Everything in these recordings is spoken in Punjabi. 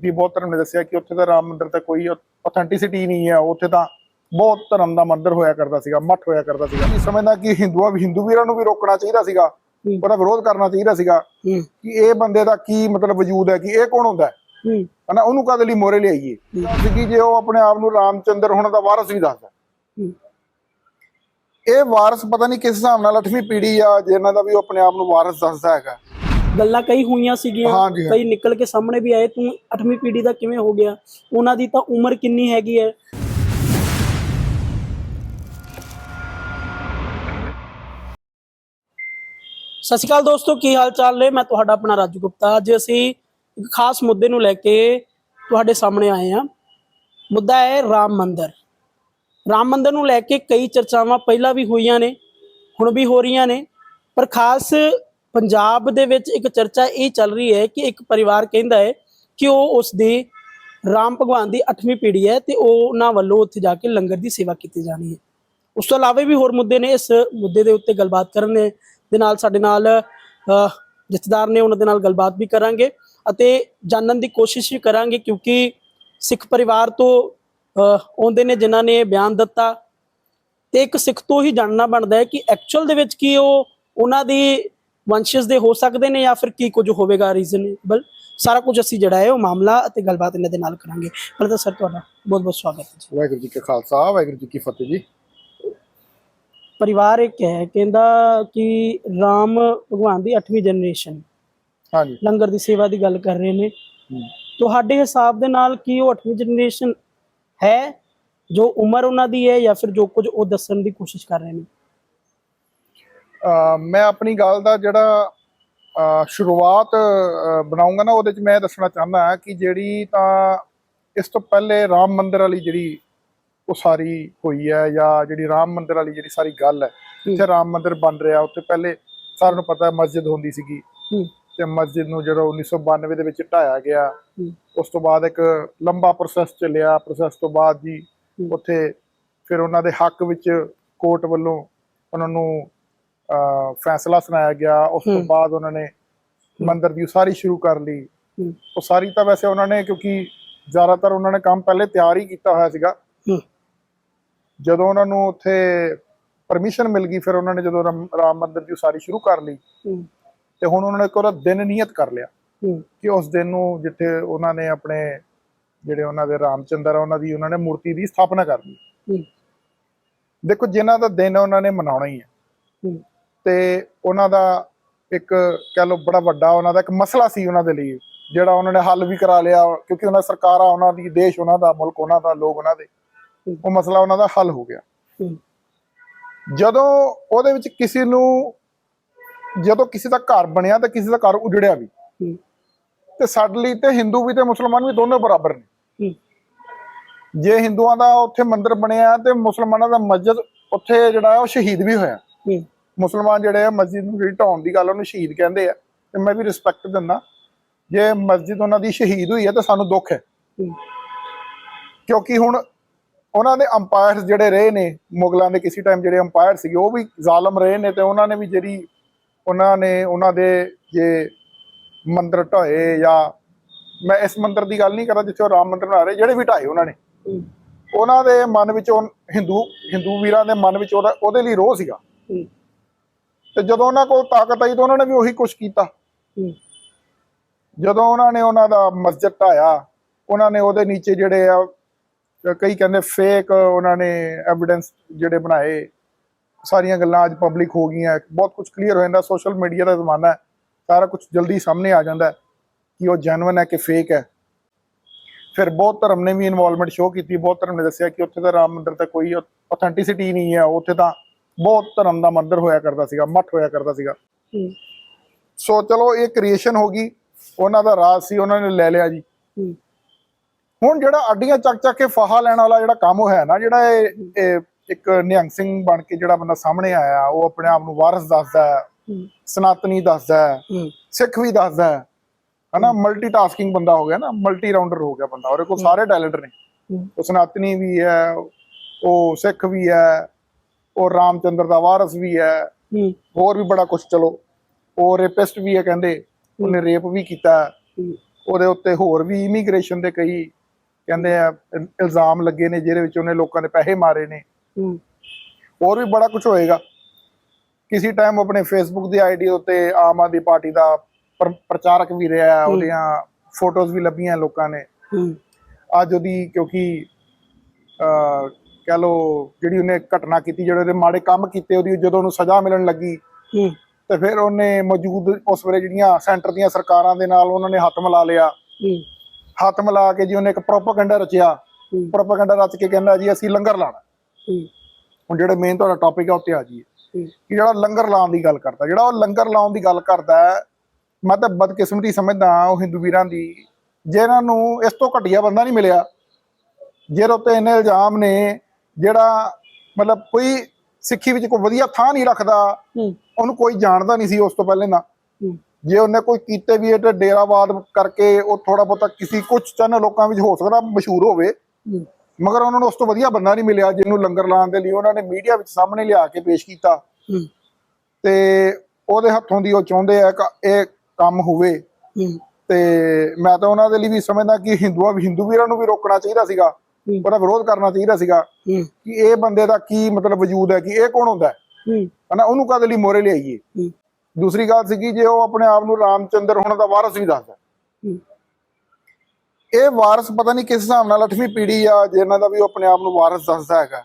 ਵੀ ਬਹੁਤ ਧਰਮ ਨੇ ਦੱਸਿਆ ਕਿ ਉੱਥੇ ਦਾ ਰਾਮ ਮੰਦਿਰ ਤਾਂ ਕੋਈ ਆਥੈਂਟਿਸਿਟੀ ਨਹੀਂ ਹੈ। ਉੱਥੇ ਤਾਂ ਬਹੁਤ ਧਰਮ ਦਾ ਮੰਦਿਰ ਹੋਇਆ ਕਰਦਾ ਸੀਗਾ ਮੱਠ ਹੋਇਆ ਕਰਦਾ ਸੀਗਾ। ਇਹ ਸਮਝਦਾ ਕਿ ਹਿੰਦੂਆਂ ਵੀ ਹਿੰਦੂ ਵੀਰਾਂ ਨੂੰ ਵੀ ਰੋਕਣਾ ਚਾਹੀਦਾ ਸੀਗਾ। ਉਹਦਾ ਵਿਰੋਧ ਕਰਨਾ ਚਾਹੀਦਾ ਸੀਗਾ ਕਿ ਇਹ ਬੰਦੇ ਦਾ ਕੀ ਮਤਲਬ ਵਜੂਦ ਹੈ ਕਿ ਇਹ ਕੌਣ ਹੁੰਦਾ ਹੈ? ਹਨਾ ਉਹਨੂੰ ਕਦੇ ਲਈ ਮੋਰੇ ਲਿਆਈਏ? ਕਿ ਜੇ ਉਹ ਆਪਣੇ ਆਪ ਨੂੰ ਰਾਮਚੰਦਰ ਹੋਣ ਦਾ ਵਾਰਸ ਵੀ ਦੱਸਦਾ। ਇਹ ਵਾਰਸ ਪਤਾ ਨਹੀਂ ਕਿਸ ਹਿਸਾਬ ਨਾਲ 8ਵੀਂ ਪੀੜ੍ਹੀ ਆ ਜਿਹਨਾਂ ਦਾ ਵੀ ਉਹ ਆਪਣੇ ਆਪ ਨੂੰ ਵਾਰਸ ਦੱਸਦਾ ਹੈਗਾ। ਗੱਲਾਂ ਕਈ ਹੋਈਆਂ ਸੀਗੀਆਂ ਹਾਂਜੀ, ਹਾਂ। ਕਈ ਨਿਕਲ ਕੇ ਸਾਹਮਣੇ ਵੀ ਆਏ ਤੂੰ 8ਵੀਂ ਪੀੜ੍ਹੀ ਦਾ ਕਿਵੇਂ ਹੋ ਗਿਆ? ਉਹਨਾਂ ਦੀ ਤਾਂ ਉਮਰ ਕਿੰਨੀ ਹੈਗੀ ਹੈ? ਸਤਿ ਸ਼੍ਰੀ ਅਕਾਲ ਦੋਸਤੋ ਕੀ ਹਾਲ ਚਾਲ ਨੇ? ਮੈਂ ਤੁਹਾਡਾ ਆਪਣਾ ਰਾਜੂ ਗੁਪਤਾ। ਅੱਜ ਅਸੀਂ ਇੱਕ ਖਾਸ ਮੁੱਦੇ ਨੂੰ ਲੈ ਕੇ ਤੁਹਾਡੇ ਸਾਹਮਣੇ ਆਏ ਹਾਂ। ਮੁੱਦਾ ਹੈ ਰਾਮ ਮੰਦਿਰ। ਰਾਮ ਮੰਦਿਰ ਨੂੰ ਲੈ ਕੇ ਕਈ ਚਰਚਾਵਾਂ ਪਹਿਲਾਂ ਵੀ ਹੋਈਆਂ ਨੇ ਹੁਣ ਵੀ ਹੋ ਰਹੀਆਂ ਨੇ ਪਰ ਖਾਸ ਪੰਜਾਬ ਦੇ ਵਿੱਚ ਇੱਕ ਚਰਚਾ ਇਹ ਚੱਲ ਰਹੀ ਹੈ ਕਿ ਇੱਕ ਪਰਿਵਾਰ ਕਹਿੰਦਾ ਹੈ ਕਿ ਉਹ ਉਸ ਦੀ ਰਾਮ ਭਗਵਾਨ ਦੀ 8ਵੀਂ ਪੀੜ੍ਹੀ ਹੈ ਤੇ ਉਹ ਉਹਨਾਂ ਵੱਲੋਂ ਉੱਥੇ ਜਾ ਕੇ ਲੰਗਰ ਦੀ ਸੇਵਾ ਕੀਤੀ ਜਾਣੀ ਹੈ। ਉਸ ਤੋਂ ਇਲਾਵਾ ਵੀ ਹੋਰ ਮੁੱਦੇ ਨੇ, ਇਸ ਮੁੱਦੇ ਦੇ ਉੱਤੇ ਗੱਲਬਾਤ ਕਰਨ ਦੇ ਨਾਲ ਸਾਡੇ ਨਾਲ ਜਥੇਦਾਰ ਨੇ ਉਹਨਾਂ ਦੇ ਨਾਲ ਗੱਲਬਾਤ ਵੀ ਕਰਾਂਗੇ ਅਤੇ ਜਾਣਨ ਦੀ ਕੋਸ਼ਿਸ਼ ਵੀ ਕਰਾਂਗੇ ਕਿਉਂਕਿ ਸਿੱਖ ਪਰਿਵਾਰ ਤੋਂ ਆਉਂਦੇ ਨੇ ਜਿਨ੍ਹਾਂ ਨੇ ਬਿਆਨ ਦਿੱਤਾ ਤੇ ਇੱਕ ਸਿੱਖ ਤੋਂ ਹੀ ਜਾਣਨਾ ਬਣਦਾ ਹੈ ਕਿ ਐਕਚੁਅਲ ਦੇ ਵਿੱਚ ਕੀ ਉਹ ਉਹਨਾਂ ਦੀ ਵੰਸ਼ਜ ਦੇ ਹੋ ਸਕਦੇ ਨੇ ਜਾਂ ਫਿਰ ਕੀ ਕੁਝ ਹੋਵੇਗਾ ਰੀਜ਼ਨੇਬਲ ਸਾਰਾ ਕੁਝ ਅਸੀਂ ਜਿਹੜਾ ਹੈ ਉਹ ਮਾਮਲਾ ਅਤੇ ਗੱਲਬਾਤ ਇਹਨਾਂ ਦੇ ਨਾਲ ਕਰਾਂਗੇ। ਪਹਿਲਾਂ ਤਾਂ ਸਰ ਤੁਹਾਡਾ ਬਹੁਤ ਬਹੁਤ ਸਵਾਗਤ ਹੈ ਜੀ। ਵਾਹਿਗੁਰੂ ਜੀ ਕਾ ਖਾਲਸਾ ਵਾਹਿਗੁਰੂ ਜੀ ਕੀ ਫਤਿਹ ਜੀ। ਪਰਿਵਾਰ ਇੱਕ ਹੈ ਕਹਿੰਦਾ ਕਿ ਰਾਮ ਭਗਵਾਨ ਦੀ 8ਵੀਂ ਜਨਰੇਸ਼ਨ ਹਾਂਜੀ। ਲੰਗਰ ਦੀ ਸੇਵਾ ਦੀ ਗੱਲ ਕਰ ਰਹੇ ਨੇ। ਤੁਹਾਡੇ ਹਿਸਾਬ ਦੇ ਨਾਲ ਕੀ ਉਹ 8ਵੀਂ ਜਨਰੇਸ਼ਨ ਹੈ? ਜੋ ਉਮਰ ਉਹਨਾਂ ਦੀ ਹੈ ਜਾਂ ਫਿਰ ਜੋ ਕੁਝ ਉਹ ਦੱਸਣ ਦੀ ਕੋਸ਼ਿਸ਼ ਕਰ ਰਹੇ ਨੇ? ਮੈਂ ਆਪਣੀ ਗੱਲ ਦਾ ਜਿਹੜਾ ਸ਼ੁਰੂਆਤ ਬਣਾਉਂਗਾ ਨਾ ਉਹਦੇ ਚ ਮੈਂ ਦੱਸਣਾ ਚਾਹੁੰਦਾ ਕਿ ਜਿਹੜੀ ਤਾਂ ਇਸ ਤੋਂ ਪਹਿਲੇ ਰਾਮ ਮੰਦਿਰ ਵਾਲੀ ਜਿਹੜੀ ਉਹ ਸਾਰੀ ਹੋਈ ਹੈ ਜਾਂ ਜਿਹੜੀ ਰਾਮ ਮੰਦਿਰ ਵਾਲੀ ਜਿਹੜੀ ਸਾਰੀ ਗੱਲ ਹੈ ਜਿੱਥੇ ਰਾਮ ਮੰਦਿਰ ਬਣ ਰਿਹਾ ਉੱਥੇ ਪਹਿਲੇ ਸਾਰਿਆਂ ਨੂੰ ਪਤਾ ਹੈ ਮਸਜਿਦ ਹੁੰਦੀ ਸੀਗੀ। ਤੇ ਮਸਜਿਦ ਨੂੰ ਜਦੋਂ 1992 ਦੇ ਵਿੱਚ ਢਾਇਆ ਗਿਆ ਉਸ ਤੋਂ ਬਾਅਦ ਇੱਕ ਲੰਬਾ ਪ੍ਰੋਸੈਸ ਚੱਲਿਆ। ਪ੍ਰੋਸੈਸ ਤੋਂ ਬਾਅਦ ਜੀ। ਉੱਥੇ ਫਿਰ ਉਹਨਾਂ ਦੇ ਹੱਕ ਵਿੱਚ ਕੋਰਟ ਵੱਲੋਂ ਉਹਨਾਂ ਨੂੰ ਫੈਸਲਾ ਸੁਣਾਇਆ ਗਿਆ ਉਸ ਤੋਂ। ਬਾਅਦ ਉਹਨਾਂ ਨੇ ਮੰਦਿਰ ਦੀ ਉਸਾਰੀ ਸ਼ੁਰੂ ਕਰ ਲਈ। ਉਹ ਸਾਰੀ ਤਾਂ ਵੈਸੇ ਉਹਨਾਂ ਨੇ ਕਿਉਂਕਿ ਜ਼ਿਆਦਾਤਰ ਉਹਨਾਂ ਨੇ ਕੰਮ ਪਹਿਲੇ ਤਿਆਰ ਹੀ ਕੀਤਾ ਹੋਇਆ ਸੀਗਾ। ਜਦੋਂ ਉਹਨਾਂ ਨੂੰ ਉੱਥੇ ਪਰਮਿਸ਼ਨ ਮਿਲ ਗਈ ਫਿਰ ਉਹਨਾਂ ਨੇ ਜਦੋਂ ਰਾਮ ਮੰਦਿਰ ਦੀ ਉਸਾਰੀ ਸ਼ੁਰੂ ਕਰ ਲਈ ਤੇ ਹੁਣ ਉਹਨਾਂ ਨੇ ਇੱਕ ਉਹਦਾ ਦਿਨ ਨਿਯਤ ਕਰ ਲਿਆ। ਕਿ ਉਸ ਦਿਨ ਨੂੰ ਜਿੱਥੇ ਉਹਨਾਂ ਨੇ ਆਪਣੇ ਜਿਹੜੇ ਉਹਨਾਂ ਦੇ ਰਾਮਚੰਦਰ ਆ ਉਹਨਾਂ ਦੀ ਉਹਨਾਂ ਨੇ ਮੂਰਤੀ ਦੀ ਸਥਾਪਨਾ ਕਰਨੀ ਹੂੰ। ਦੇਖੋ ਜਿਨ੍ਹਾਂ ਦਾ ਦਿਨ ਉਹਨਾਂ ਨੇ ਮਨਾਉਣਾ ਹੈ। ਹੂੰ। ਤੇ ਉਹਨਾਂ ਦਾ ਇੱਕ ਕਹਿ ਲਓ ਬੜਾ ਵੱਡਾ ਉਹਨਾਂ ਦਾ ਇੱਕ ਮਸਲਾ ਸੀ ਉਹਨਾਂ ਦੇ ਲਈ ਜਿਹੜਾ ਉਹਨਾਂ ਨੇ ਹੱਲ ਵੀ ਕਰਾ ਲਿਆ ਕਿਉਂਕਿ ਉਹਨਾਂ ਸਰਕਾਰਾਂ ਉਹਨਾਂ ਦੀ ਦੇਸ਼ ਉਹਨਾਂ ਦਾ ਮੁਲਕ ਉਹਨਾਂ ਦਾ ਲੋਕ ਉਹਨਾਂ ਦੇ ਉਹ ਮਸਲਾ ਉਹਨਾਂ ਦਾ ਹੱਲ ਹੋ ਗਿਆ। ਜਦੋਂ ਉਹਦੇ ਵਿੱਚ ਕਿਸੇ ਨੂੰ ਜਦੋਂ ਕਿਸੇ ਦਾ ਘਰ ਬਣਿਆ ਤੇ ਕਿਸੇ ਦਾ ਘਰ ਉਜੜਿਆ ਵੀ ਤੇ ਸਾਡੇ ਲਈ ਤੇ ਹਿੰਦੂ ਵੀ ਤੇ ਮੁਸਲਮਾਨ ਵੀ ਦੋਨੋਂ ਬਰਾਬਰ ਨੇ। ਜੇ ਹਿੰਦੂਆਂ ਦਾ ਉੱਥੇ ਮੰਦਿਰ ਬਣਿਆ ਤੇ ਮੁਸਲਮਾਨਾਂ ਦਾ ਮਸਜਿਦ ਉੱਥੇ ਜਿਹੜਾ ਉਹ ਸ਼ਹੀਦ ਵੀ ਹੋਇਆ। ਮੁਸਲਮਾਨ ਜਿਹੜੇ ਆ ਮਸਜਿਦ ਨੂੰ ਜਿਹੜੀ ਢਾਉਣ ਦੀ ਗੱਲ ਉਹਨੂੰ ਸ਼ਹੀਦ ਕਹਿੰਦੇ ਆ। ਤੇ ਮੈਂ ਵੀ ਰਿਸਪੈਕਟ ਦਿੰਦਾ। ਜੇ ਮਸਜਿਦ ਉਹਨਾਂ ਦੀ ਸ਼ਹੀਦ ਹੋਈ ਹੈ ਤਾਂ ਸਾਨੂੰ ਦੁੱਖ ਹੈ। ਕਿਉਂਕਿ ਹੁਣ ਉਹਨਾਂ ਦੇ ਅੰਪਾਇਰਸ ਜਿਹੜੇ ਰਹੇ ਨੇ ਮੁਗਲਾਂ ਦੇ ਕਿਸੇ ਟਾਈਮ ਜਿਹੜੇ ਅੰਪਾਇਰ ਸੀਗੇ ਉਹ ਵੀ ਜ਼ਾਲਮ ਰਹੇ ਨੇ ਤੇ ਉਹਨਾਂ ਨੇ ਵੀ ਜਿਹੜੀ ਉਹਨਾਂ ਨੇ ਉਹਨਾਂ ਦੇ ਜੇ ਮੰਦਿਰ ਢਾਏ ਜਾਂ ਮੈਂ ਇਸ ਮੰਦਿਰ ਦੀ ਗੱਲ ਨਹੀਂ ਕਰਦਾ ਜਿੱਥੇ ਉਹ ਰਾਮ ਮੰਦਿਰ ਬਣਾ ਰਹੇ ਜਿਹੜੇ ਵੀ ਢਾਏ ਉਹਨਾਂ ਨੇ। ਉਹਨਾਂ ਦੇ ਮਨ ਵਿੱਚ ਉਹ ਹਿੰਦੂ ਹਿੰਦੂ ਵੀਰਾਂ ਦੇ ਮਨ ਵਿੱਚ ਉਹਦਾ ਲਈ ਰੋਹ ਸੀਗਾ। ਤੇ ਜਦੋਂ ਉਹਨਾਂ ਕੋਲ ਤਾਕਤ ਆਈ ਤਾਂ ਉਹਨਾਂ ਨੇ ਵੀ ਉਹੀ ਕੁਝ ਕੀਤਾ। ਜਦੋਂ ਉਹਨਾਂ ਨੇ ਉਹਨਾਂ ਦਾ ਮਸਜਿਦ ਢਾਇਆ ਉਹਨਾਂ ਨੇ ਉਹਦੇ ਨੀਚੇ ਜਿਹੜੇ ਆ ਕਈ ਕਹਿੰਦੇ ਫੇਕ ਉਹਨਾਂ ਨੇ ਐਵੀਡੈਂਸ ਜਿਹੜੇ ਬਣਾਏ ਸਾਰੀਆਂ ਗੱਲਾਂ ਅੱਜ ਪਬਲਿਕ ਹੋ ਗਈਆਂ ਬਹੁਤ ਕੁਝ ਕਲੀਅਰ ਹੋ ਜਾਂਦਾ ਸੋਸ਼ਲ ਮੀਡੀਆ ਦਾ ਜ਼ਮਾਨਾ ਹੈ ਸਾਰਾ ਕੁਝ ਜਲਦੀ ਸਾਹਮਣੇ ਆ ਜਾਂਦਾ ਕਿ ਉਹ ਜੈਨੂਇਨ ਹੈ ਕਿ ਫੇਕ ਹੈ। ਫਿਰ ਬਹੁਤ ਧਰਮ ਨੇ ਵੀ ਇਨਵੋਲਵਮੈਂਟ ਸ਼ੋ ਕੀਤੀ ਬਹੁਤ ਧਰਮ ਨੇ ਦੱਸਿਆ ਕਿ ਉੱਥੇ ਦਾ ਰਾਮ ਮੰਦਿਰ ਤਾਂ ਕੋਈ ਆਥੈਂਟਿਸਿਟੀ ਨਹੀਂ ਹੈ ਉੱਥੇ ਤਾਂ ਬਹੁਤ ਧਰਮ ਦਾ ਮੰਦਿਰ ਹੋਇਆ ਕਰਦਾ ਸੀਗਾ ਮੱਠ ਹੋਇਆ ਕਰਦਾ ਸੀਗਾ। ਸੋ ਚਲੋ ਇਹ ਕ੍ਰੀਏਸ਼ਨ ਹੋ ਗਈ ਉਹਨਾਂ ਦਾ ਰਾਜ ਸੀ ਉਹਨਾਂ ਨੇ ਲੈ ਲਿਆ ਜੀ। ਹੁਣ ਜਿਹੜਾ ਅੱਡੀਆਂ ਚੱਕ ਚੱਕ ਕੇ ਫਾਹਾ ਲੈਣ ਵਾਲਾ ਜਿਹੜਾ ਕੰਮ ਹੋਇਆ ਨਾ ਜਿਹੜਾ ਇਹ ਇੱਕ ਨਿਹੰਗ ਸਿੰਘ ਬਣ ਕੇ ਜਿਹੜਾ ਬੰਦਾ ਸਾਹਮਣੇ ਆਇਆ ਉਹ ਆਪਣੇ ਆਪ ਨੂੰ ਵਾਰਸ ਦੱਸਦਾ ਹੈ ਸਨਾਤਨੀ ਦੱਸਦਾ ਹੈ ਸਿੱਖ ਵੀ ਦੱਸਦਾ ਹੈ। ਹਨਾ ਮਲਟੀਟਾਸਕਿੰਗ ਬੰਦਾ ਹੋ ਗਿਆ ਨਾ ਮਲਟੀ ਰਾਉਂਡਰ ਹੋ ਗਿਆ ਬੰਦਾ ਉਹਦੇ ਕੋਲ ਸਾਰੇ ਟੈਲੈਂਟ ਨੇ। ਉਹ ਸਨਾਤਨੀ ਵੀ ਹੈ ਉਹ ਸਿੱਖ ਵੀ ਹੈ ਉਹ ਰਾਮਚੰਦਰ ਦਾ ਵਾਰਸ ਵੀ ਹੈ। ਹੋਰ ਵੀ ਬੜਾ ਕੁਝ ਚਲੋ। ਉਹ ਰੇਪਿਸਟ ਵੀ ਹੈ ਕਹਿੰਦੇ। ਉਹਨੇ ਰੇਪ ਵੀ ਕੀਤਾ। ਉਹਦੇ ਉੱਤੇ ਹੋਰ ਵੀ ਇਮੀਗ੍ਰੇਸ਼ਨ ਦੇ ਕਈ ਕਹਿੰਦੇ ਆ ਇਲ- ਇਲਜ਼ਾਮ ਲੱਗੇ ਨੇ ਜਿਹਦੇ ਵਿੱਚ ਉਹਨੇ ਲੋਕਾਂ ਦੇ ਪੈਸੇ ਮਾਰੇ ਨੇ। ਹੋਰ ਵੀ ਬੜਾ ਕੁਝ ਹੋਏਗਾ। ਕਿਸੇ ਟਾਈਮ ਆਪਣੇ ਫੇਸਬੁੱਕ ਦੀ ਆਈਡੀ ਉੱਤੇ ਆਮ ਆਦਮੀ ਪਾਰਟੀ ਦਾ ਪ੍ਰ- ਪ੍ਰਚਾਰਕ ਵੀ ਰਿਹਾ ਉਹਦੀਆਂ ਫੋਟੋਜ਼ ਵੀ ਲੱਭੀਆਂ ਲੋਕਾਂ ਨੇ। ਅੱਜ ਉਹਦੀ ਕਿਉਂਕਿ ਕਹ ਲੋ ਜਿਹੜੀ ਉਹਨੇ ਘਟਨਾ ਕੀਤੀ ਜਿਹੜੇ ਉਹਦੇ ਮਾੜੇ ਕੰਮ ਕੀਤੇ ਉਹਦੀ ਜਦੋਂ ਉਹਨੂੰ ਸਜ਼ਾ ਮਿਲਣ ਲੱਗੀ ਤੇ ਫਿਰ ਉਹਨੇ ਮੌਜੂਦ ਉਸ ਵੇਲੇ ਜਿਹੜੀਆਂ ਸੈਂਟਰ ਦੀਆਂ ਸਰਕਾਰਾਂ ਦੇ ਨਾਲ ਉਹਨਾਂ ਨੇ ਹੱਥ ਮਿਲਾ ਲਿਆ। ਹੱਥ ਮਿਲਾ ਕੇ ਜੀ ਉਹਨੇ ਇੱਕ ਪ੍ਰੋਪਾਗੈਂਡਾ ਰਚਿਆ। ਪ੍ਰੋਪਾਗੈਂਡਾ ਰਚ ਕੇ ਕਹਿੰਦਾ ਜੀ ਅਸੀਂ ਲੰਗਰ ਲਾਣਾ ਹੁਣ ਜਿਹੜੇ ਮੇਨ ਤੁਹਾਡਾ ਟੌਪਿਕ ਆ ਉੱਤੇ ਆ ਜੀ ਕਿ ਜਿਹੜਾ ਲੰਗਰ ਲਾਉਣ ਦੀ ਗੱਲ ਕਰਦਾ ਜਿਹੜਾ ਉਹ ਲੰਗਰ ਲਾਉਣ ਦੀ ਗੱਲ ਕਰਦਾ ਮੈਂ ਤਾਂ ਬਦਕਿਸਮਤੀ ਸਮਝਦਾ ਉਹ ਹਿੰਦੂ ਵੀਰਾਂ ਦੀ ਜਿਹਨਾਂ ਨੂੰ ਇਸ ਤੋਂ ਘਟੀਆ ਬੰਦਾ ਨਹੀਂ ਮਿਲਿਆ। ਜਿਹਦੇ ਉੱਤੇ ਇਹਨੇ ਇਲਜ਼ਾਮ ਨੇ ਜਿਹੜਾ ਮਤਲਬ ਕੋਈ ਸਿੱਖੀ ਵਿੱਚ ਕੋਈ ਵਧੀਆ ਥਾਂ ਨਹੀਂ ਰੱਖਦਾ ਉਹਨੂੰ ਕੋਈ ਜਾਣਦਾ ਨਹੀਂ ਸੀ ਉਸ ਤੋਂ ਪਹਿਲੇ ਨਾ। ਜੇ ਉਹਨੇ ਕੋਈ ਕੀਤੇ ਵੀ ਇਹ ਡੇਰਾਵਾਦ ਕਰਕੇ ਉਹ ਥੋੜਾ ਬਹੁਤਾ ਕਿਸੇ ਕੁਝ ਚੰਨ ਲੋਕਾਂ ਵਿੱਚ ਹੋ ਸਕਦਾ ਮਸ਼ਹੂਰ ਹੋਵੇ ਮਗਰ ਉਹਨਾਂ ਨੂੰ ਉਸ ਤੋਂ ਵਧੀਆ ਬੰਦਾ ਨਹੀਂ ਮਿਲਿਆ ਜਿਹਨੂੰ ਲੰਗਰ ਲਾਉਣ ਦੇ ਲਈ ਉਹਨਾਂ ਨੇ ਮੀਡੀਆ ਵਿੱਚ ਸਾਹਮਣੇ ਲਿਆ ਕੇ ਪੇਸ਼ ਕੀਤਾ। ਤੇ ਉਹਦੇ ਹੱਥੋਂ ਦੀ ਉਹ ਚਾਹੁੰਦੇ ਆ ਕਿ ਇਹ ਕੰਮ ਹੋਵੇ। ਤੇ ਮੈਂ ਤਾਂ ਉਹਨਾਂ ਦੇ ਲਈ ਵੀ ਸਮਝਦਾ ਕਿ ਹਿੰਦੂਆਂ ਵੀ ਹਿੰਦੂ ਵੀਰਾਂ ਨੂੰ ਵੀ ਰੋਕਣਾ ਚਾਹੀਦਾ ਸੀਗਾ। ਉਹਦਾ ਵਿਰੋਧ ਕਰਨਾ ਚਾਹੀਦਾ ਸੀਗਾ ਕਿ ਇਹ ਬੰਦੇ ਦਾ ਕੀ ਮਤਲਬ ਵਜੂਦ ਹੈ ਕਿ ਇਹ ਕੌਣ ਹੁੰਦਾ ਹੈ? ਹਨਾ ਉਹਨੂੰ ਕਦੇ ਲਈ ਮੋਰੇ ਲਿਆਈਏ? ਦੂਸਰੀ ਗੱਲ ਸੀਗੀ ਜੇ ਉਹ ਆਪਣੇ ਆਪ ਨੂੰ ਰਾਮਚੰਦਰ ਹੋਣ ਦਾ ਵਾਰਸ ਵੀ ਦੱਸਦਾ। ਇਹ ਵਾਰਸ ਪਤਾ ਨਹੀਂ ਕਿਸ ਹਿਸਾਬ ਨਾਲ 8ਵੀਂ ਪੀੜ੍ਹੀ ਆ ਜਿਹਨਾਂ ਦਾ ਵੀ ਉਹ ਆਪਣੇ ਆਪ ਨੂੰ ਵਾਰਸ ਦੱਸਦਾ ਹੈਗਾ।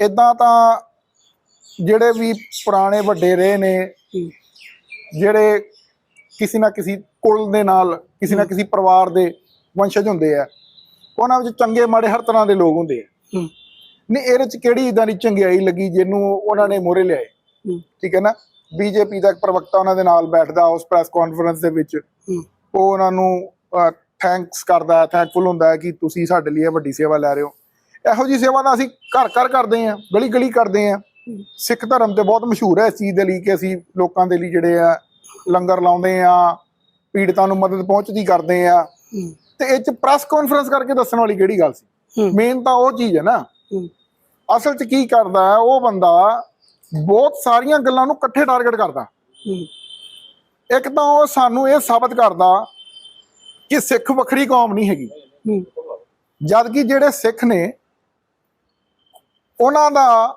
ਇਦਾਂ ਤਾਂ ਜਿਹੜੇ ਵੀ ਪੁਰਾਣੇ ਵੱਡੇ ਰਹੇ ਨੇ ਜਿਹੜੇ ਕਿਸੇ ਨਾ ਕਿਸੇ ਕੁਲ ਦੇ ਨਾਲ ਕਿਸੇ ਨਾ ਕਿਸੇ ਪਰਿਵਾਰ ਦੇ ਵੰਸ਼ਜ ਹੁੰਦੇ ਆ ਉਹਨਾਂ ਵਿੱਚ ਚੰਗੇ ਮਾੜੇ ਹਰ ਤਰ੍ਹਾਂ ਦੇ ਲੋਕ ਹੁੰਦੇ ਆ। ਨਹੀਂ ਇਹਦੇ ਚ ਕਿਹੜੀ ਇਦਾਂ ਦੀ ਚੰਗਿਆਈ ਲੱਗੀ ਜਿਹਨੂੰ ਉਹਨਾਂ ਨੇ ਮੋਰੇ ਲਿਆਏ? ਠੀਕ ਹੈ ਨਾ? ਬੀਜੇਪੀ ਦਾ ਇੱਕ ਪ੍ਰਵਕਤਾ ਉਹਨਾਂ ਦੇ ਨਾਲ ਬੈਠਦਾ ਉਸ ਪ੍ਰੈਸ ਕਾਨਫਰੰਸ ਦੇ ਵਿੱਚ। ਉਹ ਉਹਨਾਂ ਨੂੰ ਥੈਂਕਸ ਕਰਦਾ ਥੈਂਕਫੁਲ ਹੁੰਦਾ ਹੈ ਕਿ ਤੁਸੀਂ ਸਾਡੇ ਲਈ ਇਹ ਵੱਡੀ ਸੇਵਾ ਲੈ ਰਹੇ ਹੋ। ਇਹੋ ਜੀ ਸੇਵਾ ਤਾਂ ਅਸੀਂ ਘਰ ਘਰ ਕਰਦੇ ਆਂ ਗਲੀ ਗਲੀ ਕਰਦੇ ਆਂ ਸਿੱਖ ਧਰਮ ਤੇ ਬਹੁਤ ਮਸ਼ਹੂਰ ਹੈ ਇਸ ਚੀਜ਼ ਦੇ ਲਈ ਕਿ ਅਸੀਂ ਲੋਕਾਂ ਦੇ ਲਈ ਜਿਹੜੇ ਆ ਲੰਗਰ ਲਾਉਂਦੇ ਆ ਪੀੜਤਾਂ ਨੂੰ ਮਦਦ ਪਹੁੰਚਦੀ ਕਰਦੇ ਆ ਤੇ ਇਹ ਚ ਪ੍ਰੈਸ ਕਾਨਫਰੰਸ ਕਰਕੇ ਦੱਸਣ ਵਾਲੀ ਕਿਹੜੀ ਗੱਲ ਸੀ? ਮੇਨ ਤਾਂ ਉਹ ਚੀਜ਼ ਹੈ ਨਾ। ਅਸਲ 'ਚ ਕੀ ਕਰਦਾ ਹੈ ਉਹ ਬੰਦਾ ਬਹੁਤ ਸਾਰੀਆਂ ਗੱਲਾਂ ਨੂੰ ਇਕੱਠੇ ਟਾਰਗੇਟ ਕਰਦਾ। ਇੱਕ ਤਾਂ ਉਹ ਸਾਨੂੰ ਇਹ ਸਾਬਤ ਕਰਦਾ ਕਿ ਸਿੱਖ ਵੱਖਰੀ ਕੌਮ ਨਹੀਂ ਹੈਗੀ। ਜਦ ਕਿ ਜਿਹੜੇ ਸਿੱਖ ਨੇ ਉਹਨਾਂ ਦਾ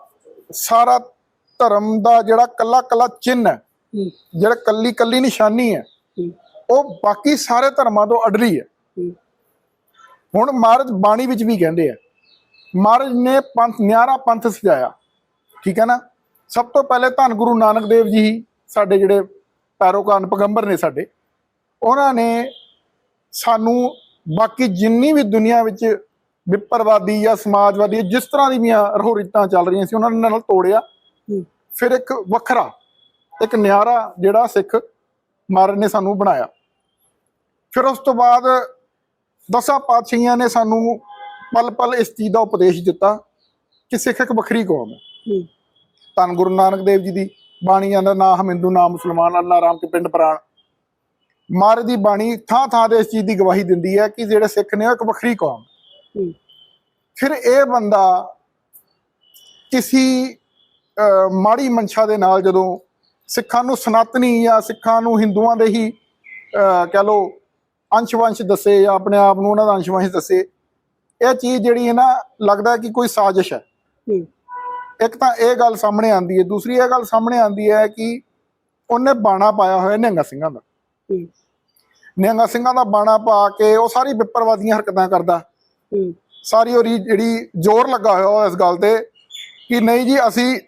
ਸਾਰਾ ਧਰਮ ਦਾ ਜਿਹੜਾ ਕੱਲਾ ਕੱਲਾ ਚਿੰਨ੍ਹ ਹੈ ਜਿਹੜਾ ਕੱਲੀ ਕੱਲੀ ਨਿਸ਼ਾਨੀ ਹੈ। ਉਹ ਬਾਕੀ ਸਾਰੇ ਧਰਮਾਂ ਤੋਂ ਅਡਰੀ ਹੂੰ। ਹੁਣ ਮਹਾਰਾਜ ਬਾਣੀ ਵਿੱਚ ਵੀ ਕਹਿੰਦੇ ਆ ਮਹਾਰਾਜ ਨੇ ਪੰਥ ਨਿਆਰਾ ਪੰਥ ਸਜਾਇਆ ਠੀਕ ਹੈ ਨਾ? ਸਭ ਤੋਂ ਪਹਿਲੇ ਧੰਨ ਗੁਰੂ ਨਾਨਕ ਦੇਵ ਜੀ ਸਾਡੇ ਜਿਹੜੇ ਪੈਰੋਕਾਰ ਪਗੰਬਰ ਨੇ ਸਾਡੇ ਉਹਨਾਂ ਨੇ ਸਾਨੂੰ ਬਾਕੀ ਜਿੰਨੀ ਵੀ ਦੁਨੀਆ ਵਿੱਚ ਵਿਪਰਵਾਦੀ ਜਾਂ ਸਮਾਜਵਾਦੀ ਜਿਸ ਤਰ੍ਹਾਂ ਦੀ ਵੀ ਰਹੁ ਰੀਤਾਂ ਚੱਲ ਰਹੀਆਂ ਸੀ ਉਹਨਾਂ ਨੇ ਨਾਲ ਤੋੜਿਆ। ਫਿਰ ਇੱਕ ਵੱਖਰਾ ਇੱਕ ਨਿਆਰਾ ਜਿਹੜਾ ਸਿੱਖ ਮਹਾਰਾਜ ਨੇ ਸਾਨੂੰ ਬਣਾਇਆ। ਫਿਰ ਉਸ ਤੋਂ ਬਾਅਦ ਦਸਾਂ ਪਾਤਸ਼ਾਹੀਆਂ ਨੇ ਸਾਨੂੰ ਪਲ ਪਲ ਇਸ ਚੀਜ਼ ਦਾ ਉਪਦੇਸ਼ ਦਿੱਤਾ ਕਿ ਸਿੱਖ ਇੱਕ ਵੱਖਰੀ ਕੌਮ ਹੈ। ਧੰਨ ਗੁਰੂ ਨਾਨਕ ਦੇਵ ਜੀ ਦੀ ਬਾਣੀ ਦਾ ਨਾ ਹਿੰਦੂ ਨਾ ਮੁਸਲਮਾਨ ਅੱਲਾ ਰਾਮ ਕੇ ਪਿੰਡ ਪ੍ਰਾਣ। ਮਹਾਰਾਜ ਦੀ ਬਾਣੀ ਥਾਂ ਥਾਂ ਤੇ ਇਸ ਚੀਜ਼ ਦੀ ਗਵਾਹੀ ਦਿੰਦੀ ਹੈ ਕਿ ਜਿਹੜੇ ਸਿੱਖ ਨੇ ਉਹ ਇੱਕ ਵੱਖਰੀ ਕੌਮ ਫਿਰ ਇਹ ਬੰਦਾ ਕਿਸੇ ਮਾੜੀ ਮਨਸ਼ਾ ਦੇ ਨਾਲ ਜਦੋਂ ਸਿੱਖਾਂ ਨੂੰ ਸਨਾਤਨੀ ਜਾਂ ਸਿੱਖਾਂ ਨੂੰ ਹਿੰਦੂਆਂ ਦੇ ਹੀ ਕਹਿ ਲੋ ਅੰਸ਼ਵੰਸ਼ ਦੱਸੇ ਜਾਂ ਆਪਣੇ ਆਪ ਨੂੰ ਉਹਨਾਂ ਦਾ ਅੰਸ਼ਵੰਸ਼ ਦੱਸੇ ਇਹ ਚੀਜ਼ ਜਿਹੜੀ ਹੈ ਨਾ ਲੱਗਦਾ ਕਿ ਕੋਈ ਸਾਜ਼ਿਸ਼ ਹੈ। ਇੱਕ ਤਾਂ ਇਹ ਗੱਲ ਸਾਹਮਣੇ ਆਂਦੀ ਹੈ ਦੂਸਰੀ ਇਹ ਗੱਲ ਸਾਹਮਣੇ ਆਂਦੀ ਹੈ ਕਿ ਉਹਨੇ ਬਾਣਾ ਪਾਇਆ ਹੋਇਆ ਨਿਹੰਗਾ ਸਿੰਘਾਂ ਦਾ। ਨਿਹੰਗਾ ਸਿੰਘਾਂ ਦਾ ਬਾਣਾ ਪਾ ਕੇ ਉਹ ਸਾਰੀ ਵਿਪਰਵਾਦੀਆਂ ਹਰਕਤਾਂ ਕਰਦਾ। ਸਾਰੀ ਉਹਦੀ ਜਿਹੜੀ ਜ਼ੋਰ ਲੱਗਾ ਹੋਇਆ ਉਹ ਇਸ ਗੱਲ ਤੇ ਕਿ ਨਹੀਂ ਜੀ ਅਸੀਂ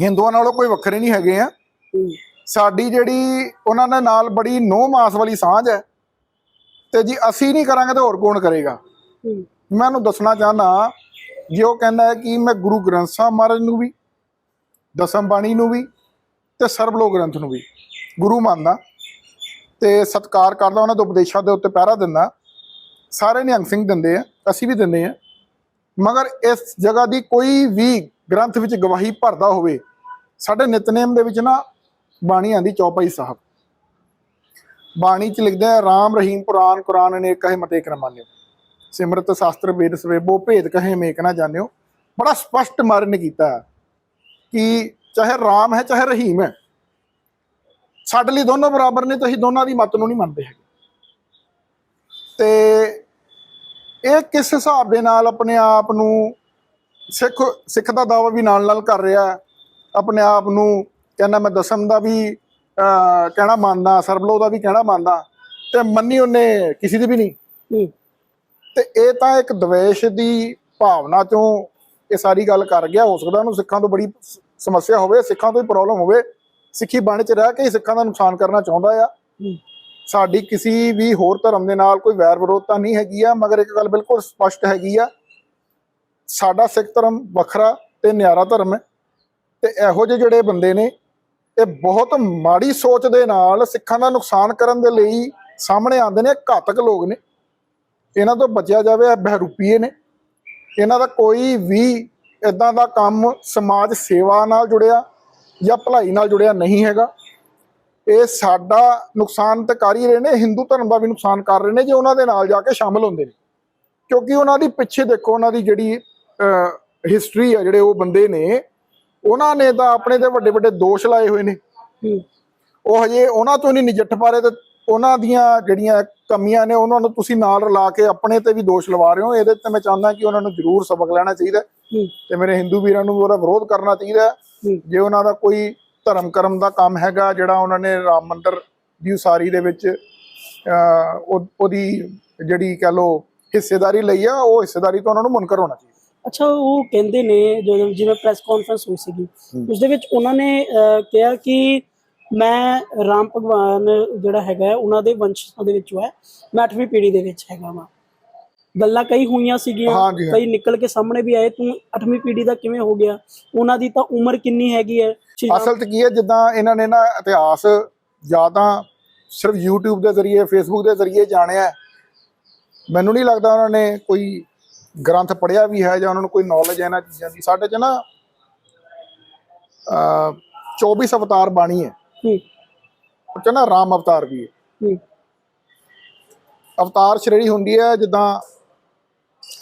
ਹਿੰਦੂਆਂ ਨਾਲੋਂ ਕੋਈ ਵੱਖਰੇ ਨਹੀਂ ਹੈਗੇ ਆ। ਸਾਡੀ ਜਿਹੜੀ ਉਹਨਾਂ ਦੇ ਨਾਲ ਬੜੀ ਨੋਹ ਮਾਸ ਵਾਲੀ ਸਾਂਝ ਹੈ। ਤੇ ਜੀ ਅਸੀਂ ਨਹੀਂ ਕਰਾਂਗੇ ਤਾਂ ਹੋਰ ਕੌਣ ਕਰੇਗਾ? ਮੈਂ ਉਹਨੂੰ ਦੱਸਣਾ ਚਾਹੁੰਦਾ ਜੇ ਉਹ ਕਹਿੰਦਾ ਹੈ ਕਿ ਮੈਂ ਗੁਰੂ ਗ੍ਰੰਥ ਸਾਹਿਬ ਮਹਾਰਾਜ ਨੂੰ ਵੀ ਦਸਮ ਬਾਣੀ ਨੂੰ ਵੀ ਤੇ ਸਰਬਲੋਕ ਗ੍ਰੰਥ ਨੂੰ ਵੀ ਗੁਰੂ ਮੰਨਦਾ। ਤੇ ਸਤਕਾਰ ਕਰਦਾ ਉਹਨਾਂ ਦੇ ਉਪਦੇਸ਼ਾਂ ਦੇ ਉੱਤੇ ਪਹਿਰਾ ਦਿੰਦਾ। ਸਾਰੇ ਨਿਹੰਗ ਸਿੰਘ ਦਿੰਦੇ ਆ ਅਸੀਂ ਵੀ ਦਿੰਦੇ ਆ। ਮਗਰ ਇਸ ਜਗ੍ਹਾ ਦੀ ਕੋਈ ਵੀ ਗ੍ਰੰਥ ਵਿੱਚ ਗਵਾਹੀ ਭਰਦਾ ਹੋਵੇ ਸਾਡੇ ਨਿਤਨੇਮ ਦੇ ਵਿੱਚ ਨਾ ਬਾਣੀ ਆਂਦੀ ਚੌਪਈ ਸਾਹਿਬ ਬਾਣੀ ਚ ਲਿਖਦਾ ਹੈ, ਰਾਮ ਰਹੀਮ ਪੁਰਾਨ ਕੁਰਾਨ ਨੇ ਕਹੇ ਮਤੇ ਕਰਮਾਨਿਓ ਸਿਮਰਤ ਸ਼ਾਸਤਰ ਵੇਦ ਸਵੇਬੋ ਭੇਦ ਕਹੇ ਮੇਕ ਨਾ ਜਾਣਿਓ। ਬੜਾ ਸਪਸ਼ਟ ਮਰਨ ਨੇ ਕੀਤਾ ਕਿ ਚਾਹੇ ਰਾਮ ਹੈ, ਚਾਹੇ ਰਹੀਮ ਹੈ, ਸਾਡੇ ਲਈ ਦੋਨੋਂ ਬਰਾਬਰ ਨੇ ਤੁਸੀਂ ਦੋਨਾਂ ਦੀ ਮਤ ਨੂੰ ਨਹੀਂ ਮੰਨਦੇ ਹੈਗੇ। ਤੇ ਇਹ ਕਿਸ ਹਿਸਾਬ ਦੇ ਨਾਲ ਆਪਣੇ ਆਪ ਨੂੰ ਸਿੱਖ ਸਿੱਖ ਦਾ ਦਾਵਾ ਵੀ ਨਾਲ ਨਾਲ ਕਰ ਰਿਹਾ ਆਪਣੇ ਆਪ ਨੂੰ ਕਹਿੰਦਾ ਮੈਂ ਦਸਮ ਦਾ ਵੀ ਕਹਿਣਾ ਮੰਨਦਾ ਸਰਬਲੋ ਦਾ ਵੀ ਕਹਿਣਾ ਮੰਨਦਾ ਤੇ ਮੰਨੀ ਉਹਨੇ ਕਿਸੇ ਦੀ ਵੀ ਨਹੀਂ। ਤੇ ਇਹ ਤਾਂ ਇੱਕ ਦਵੇਸ਼ ਦੀ ਭਾਵਨਾ ਚੋਂ ਇਹ ਸਾਰੀ ਗੱਲ ਕਰ ਗਿਆ। ਹੋ ਸਕਦਾ ਉਹਨੂੰ ਸਿੱਖਾਂ ਤੋਂ ਬੜੀ ਸਮੱਸਿਆ ਹੋਵੇ ਸਿੱਖਾਂ ਤੋਂ ਹੀ ਪ੍ਰੋਬਲਮ ਹੋਵੇ। ਸਿੱਖੀ ਬਣ ਚ ਰਹਿ ਕੇ ਸਿੱਖਾਂ ਦਾ ਨੁਕਸਾਨ ਕਰਨਾ ਚਾਹੁੰਦਾ ਆ। ਸਾਡੀ ਕਿਸੇ ਵੀ ਹੋਰ ਧਰਮ ਦੇ ਨਾਲ ਕੋਈ ਵੈਰ ਵਿਰੋਧਤਾ ਨਹੀਂ ਹੈਗੀ ਆ ਮਗਰ ਇੱਕ ਗੱਲ ਬਿਲਕੁਲ ਸਪਸ਼ਟ ਹੈਗੀ ਆ। ਸਾਡਾ ਸਿੱਖ ਧਰਮ ਵੱਖਰਾ ਤੇ ਨਿਆਰਾ ਧਰਮ ਹੈ। ਤੇ ਇਹੋ ਜਿਹੇ ਜਿਹੜੇ ਬੰਦੇ ਨੇ ਇਹ ਬਹੁਤ ਮਾੜੀ ਸੋਚ ਦੇ ਨਾਲ ਸਿੱਖਾਂ ਦਾ ਨੁਕਸਾਨ ਕਰਨ ਦੇ ਲਈ ਸਾਹਮਣੇ ਆਉਂਦੇ ਨੇ ਘਾਤਕ ਲੋਕ ਨੇ। ਇਹਨਾਂ ਤੋਂ ਬਚਿਆ ਜਾਵੇ, ਇਹ ਬਹਿਰੂਪੀਏ ਨੇ। ਇਹਨਾਂ ਦਾ ਕੋਈ ਵੀ ਇਦਾਂ ਦਾ ਕੰਮ ਸਮਾਜ ਸੇਵਾ ਨਾਲ ਜੁੜਿਆ ਜਾਂ ਭਲਾਈ ਨਾਲ ਜੁੜਿਆ ਨਹੀਂ ਹੈਗਾ। ਇਹ ਸਾਡਾ ਨੁਕਸਾਨ ਤਾਂ ਕਰ ਹੀ ਰਹੇ ਨੇ, ਹਿੰਦੂ ਧਰਮ ਦਾ ਵੀ ਨੁਕਸਾਨ ਕਰ ਰਹੇ ਨੇ, ਜੇ ਉਹਨਾਂ ਦੇ ਨਾਲ ਜਾ ਕੇ ਸ਼ਾਮਲ ਹੁੰਦੇ ਨੇ। ਕਿਉਂਕਿ ਉਹਨਾਂ ਦੀ ਪਿੱਛੇ ਦੇਖੋ, ਉਹਨਾਂ ਦੀ ਜਿਹੜੀ ਹਿਸਟਰੀ ਆ ਜਿਹੜੇ ਉਹ ਬੰਦੇ ਨੇ ਉਹਨਾਂ ਨੇ ਤਾਂ ਆਪਣੇ ਤੇ ਵੱਡੇ ਵੱਡੇ ਦੋਸ਼ ਲਾਏ ਹੋਏ ਨੇ। ਉਹ ਹਜੇ ਉਹਨਾਂ ਤੋਂ ਨਹੀਂ ਨਜਿੱਠ ਪਾ ਰਹੇ ਤੇ ਉਹਨਾਂ ਦੀਆਂ ਜਿਹੜੀਆਂ ਕਮੀਆਂ ਨੇ ਉਹਨਾਂ ਨੂੰ ਤੁਸੀਂ ਨਾਲ ਰਲਾ ਕੇ ਆਪਣੇ ਤੇ ਵੀ ਦੋਸ਼ ਲਵਾ ਰਹੇ ਹੋ। ਇਹਦੇ ਤੇ ਮੈਂ ਚਾਹੁੰਦਾ ਕਿ ਉਹਨਾਂ ਨੂੰ ਜ਼ਰੂਰ ਸਬਕ ਲੈਣਾ ਚਾਹੀਦਾ ਤੇ ਮੇਰੇ ਹਿੰਦੂ ਵੀਰਾਂ ਨੂੰ ਉਹਦਾ ਵਿਰੋਧ ਕਰਨਾ ਚਾਹੀਦਾ ਜੇ ਉਹਨਾਂ ਦਾ ਕੋਈ ਧਰਮ ਕਰਮ ਦਾ ਕੰਮ ਹੈਗਾ ਜਿਹੜਾ ਉਹਨਾਂ ਨੇ ਰਾਮ ਮੰਦਿਰ ਦੀ ਉਸਾਰੀ ਦੇ ਵਿੱਚ ਉਹਦੀ ਜਿਹੜੀ ਕਹ ਲੋ ਹਿੱਸੇਦਾਰੀ ਲਈ ਆ ਉਹ ਹਿੱਸੇਦਾਰੀ ਤੋਂ ਉਹਨਾਂ ਨੂੰ ਮੁਨਕਰ ਹੋਣਾ ਚਾਹੀਦਾ। ਅੱਛਾ ਉਹ ਕਹਿੰਦੇ ਨੇ ਜਦੋਂ ਜਿਵੇਂ ਪ੍ਰੈਸ ਕਾਨਫਰੰਸ ਹੋਈ ਸੀਗੀ। ਉਸ ਦੇ ਵਿੱਚ ਉਹਨਾਂ ਨੇ ਕਿਹਾ ਕਿ ਮੈਂ ਰਾਮ ਭਗਵਾਨ ਜਿਹੜਾ ਹੈਗਾ ਉਹਨਾਂ ਦੇ ਵੰਸ਼ਾਂ ਦੇ ਵਿੱਚੋਂ ਹੈ ਮੈਂ 8ਵੀਂ ਪੀੜ੍ਹੀ ਦੇ ਵਿੱਚ ਹੈਗਾ ਵਾਂ ਗੱਲਾਂ ਕਈ ਹੋਈਆਂ ਸੀਗੀਆਂ। ਕਈ ਨਿਕਲ ਕੇ ਸਾਹਮਣੇ ਵੀ ਆਏ ਤੂੰ 8ਵੀਂ ਪੀੜ੍ਹੀ ਦਾ ਕਿਵੇਂ ਹੋ ਗਿਆ ਉਹਨਾਂ ਦੀ ਤਾਂ ਉਮਰ ਕਿੰਨੀ ਹੈਗੀ ਹੈ ਅਸਲ 'ਚ ਕੀ ਹੈ ਜਿੱਦਾਂ ਇਹਨਾਂ ਨੇ ਨਾ ਇਤਿਹਾਸ ਜਾਂ ਤਾਂ ਸਿਰਫ YouTube ਦੇ ਜ਼ਰੀਏ Facebook ਦੇ ਜ਼ਰੀਏ ਜਾਣਿਆ। ਮੈਨੂੰ ਨਹੀਂ ਲੱਗਦਾ ਉਹਨਾਂ ਨੇ ਕੋਈ ਗ੍ਰੰਥ ਪੜ੍ਹਿਆ ਵੀ ਹੈ ਜਾਂ ਉਹਨਾਂ ਨੂੰ ਕੋਈ ਨੌਲੇਜ ਹੈ ਇਹਨਾਂ ਚੀਜ਼ਾਂ ਦੀ ਸਾਡੇ 'ਚ ਨਾ ਅ 24 ਅਵਤਾਰ ਬਾਣੀ ਹੈ। ਹੂੰ ਉਹ 'ਚ ਨਾ ਰਾਮ ਅਵਤਾਰ ਵੀ ਹੈ। ਹੂੰ ਅਵਤਾਰ ਸ਼੍ਰੇਣੀ ਹੁੰਦੀ ਹੈ ਜਿੱਦਾਂ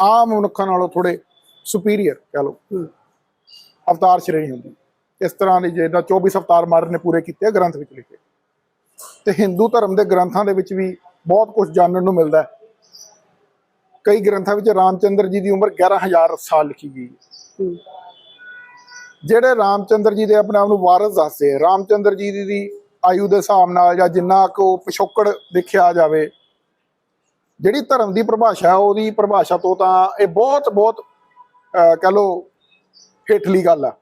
ਆਮ ਮਨੁੱਖਾਂ ਨਾਲੋਂ ਥੋੜੇ ਸੁਪੀਰੀਅਰ ਕਹ ਲਓ। ਅਵਤਾਰ ਸ਼੍ਰੇਣੀ ਹੁੰਦੀ। ਇਸ ਤਰ੍ਹਾਂ ਦੀ ਜਿਹਦਾ 24 ਅਵਤਾਰ ਮਾਰਨ ਨੇ ਪੂਰੇ ਕੀਤੇ ਗ੍ਰੰਥ ਵਿੱਚ ਲਿਖੇ। ਤੇ ਹਿੰਦੂ ਧਰਮ ਦੇ ਗ੍ਰੰਥਾਂ ਦੇ ਵਿੱਚ ਵੀ ਬਹੁਤ ਕੁਝ ਜਾਣਨ ਨੂੰ ਮਿਲਦਾ ਹੈ। ਕਈ ਗ੍ਰੰਥਾਂ ਵਿੱਚ ਰਾਮਚੰਦਰ ਜੀ ਦੀ ਉਮਰ 11000 ਸਾਲ ਲਿਖੀ ਗਈ ਹੈ। ਜਿਹੜੇ ਰਾਮਚੰਦਰ ਜੀ ਦੇ ਆਪਣੇ ਆਪ ਨੂੰ ਵਾਰਸ ਦੱਸਦੇ ਰਾਮਚੰਦਰ ਜੀ ਦੀ ਆਯੂ ਦੇ ਹਿਸਾਬ ਨਾਲ ਜਾਂ ਜਿੰਨਾ ਕੋ ਪਿਛੋਕੜ ਦੇਖਿਆ ਜਾਵੇ ਜਿਹੜੀ ਧਰਮ ਦੀ ਪਰਿਭਾਸ਼ਾ ਉਹਦੀ ਪਰਿਭਾਸ਼ਾ ਤੋਂ ਤਾਂ ਇਹ ਬਹੁਤ ਬਹੁਤ ਕਹਿ ਲੋ ਹੇਠਲੀ ਗੱਲ ਆ।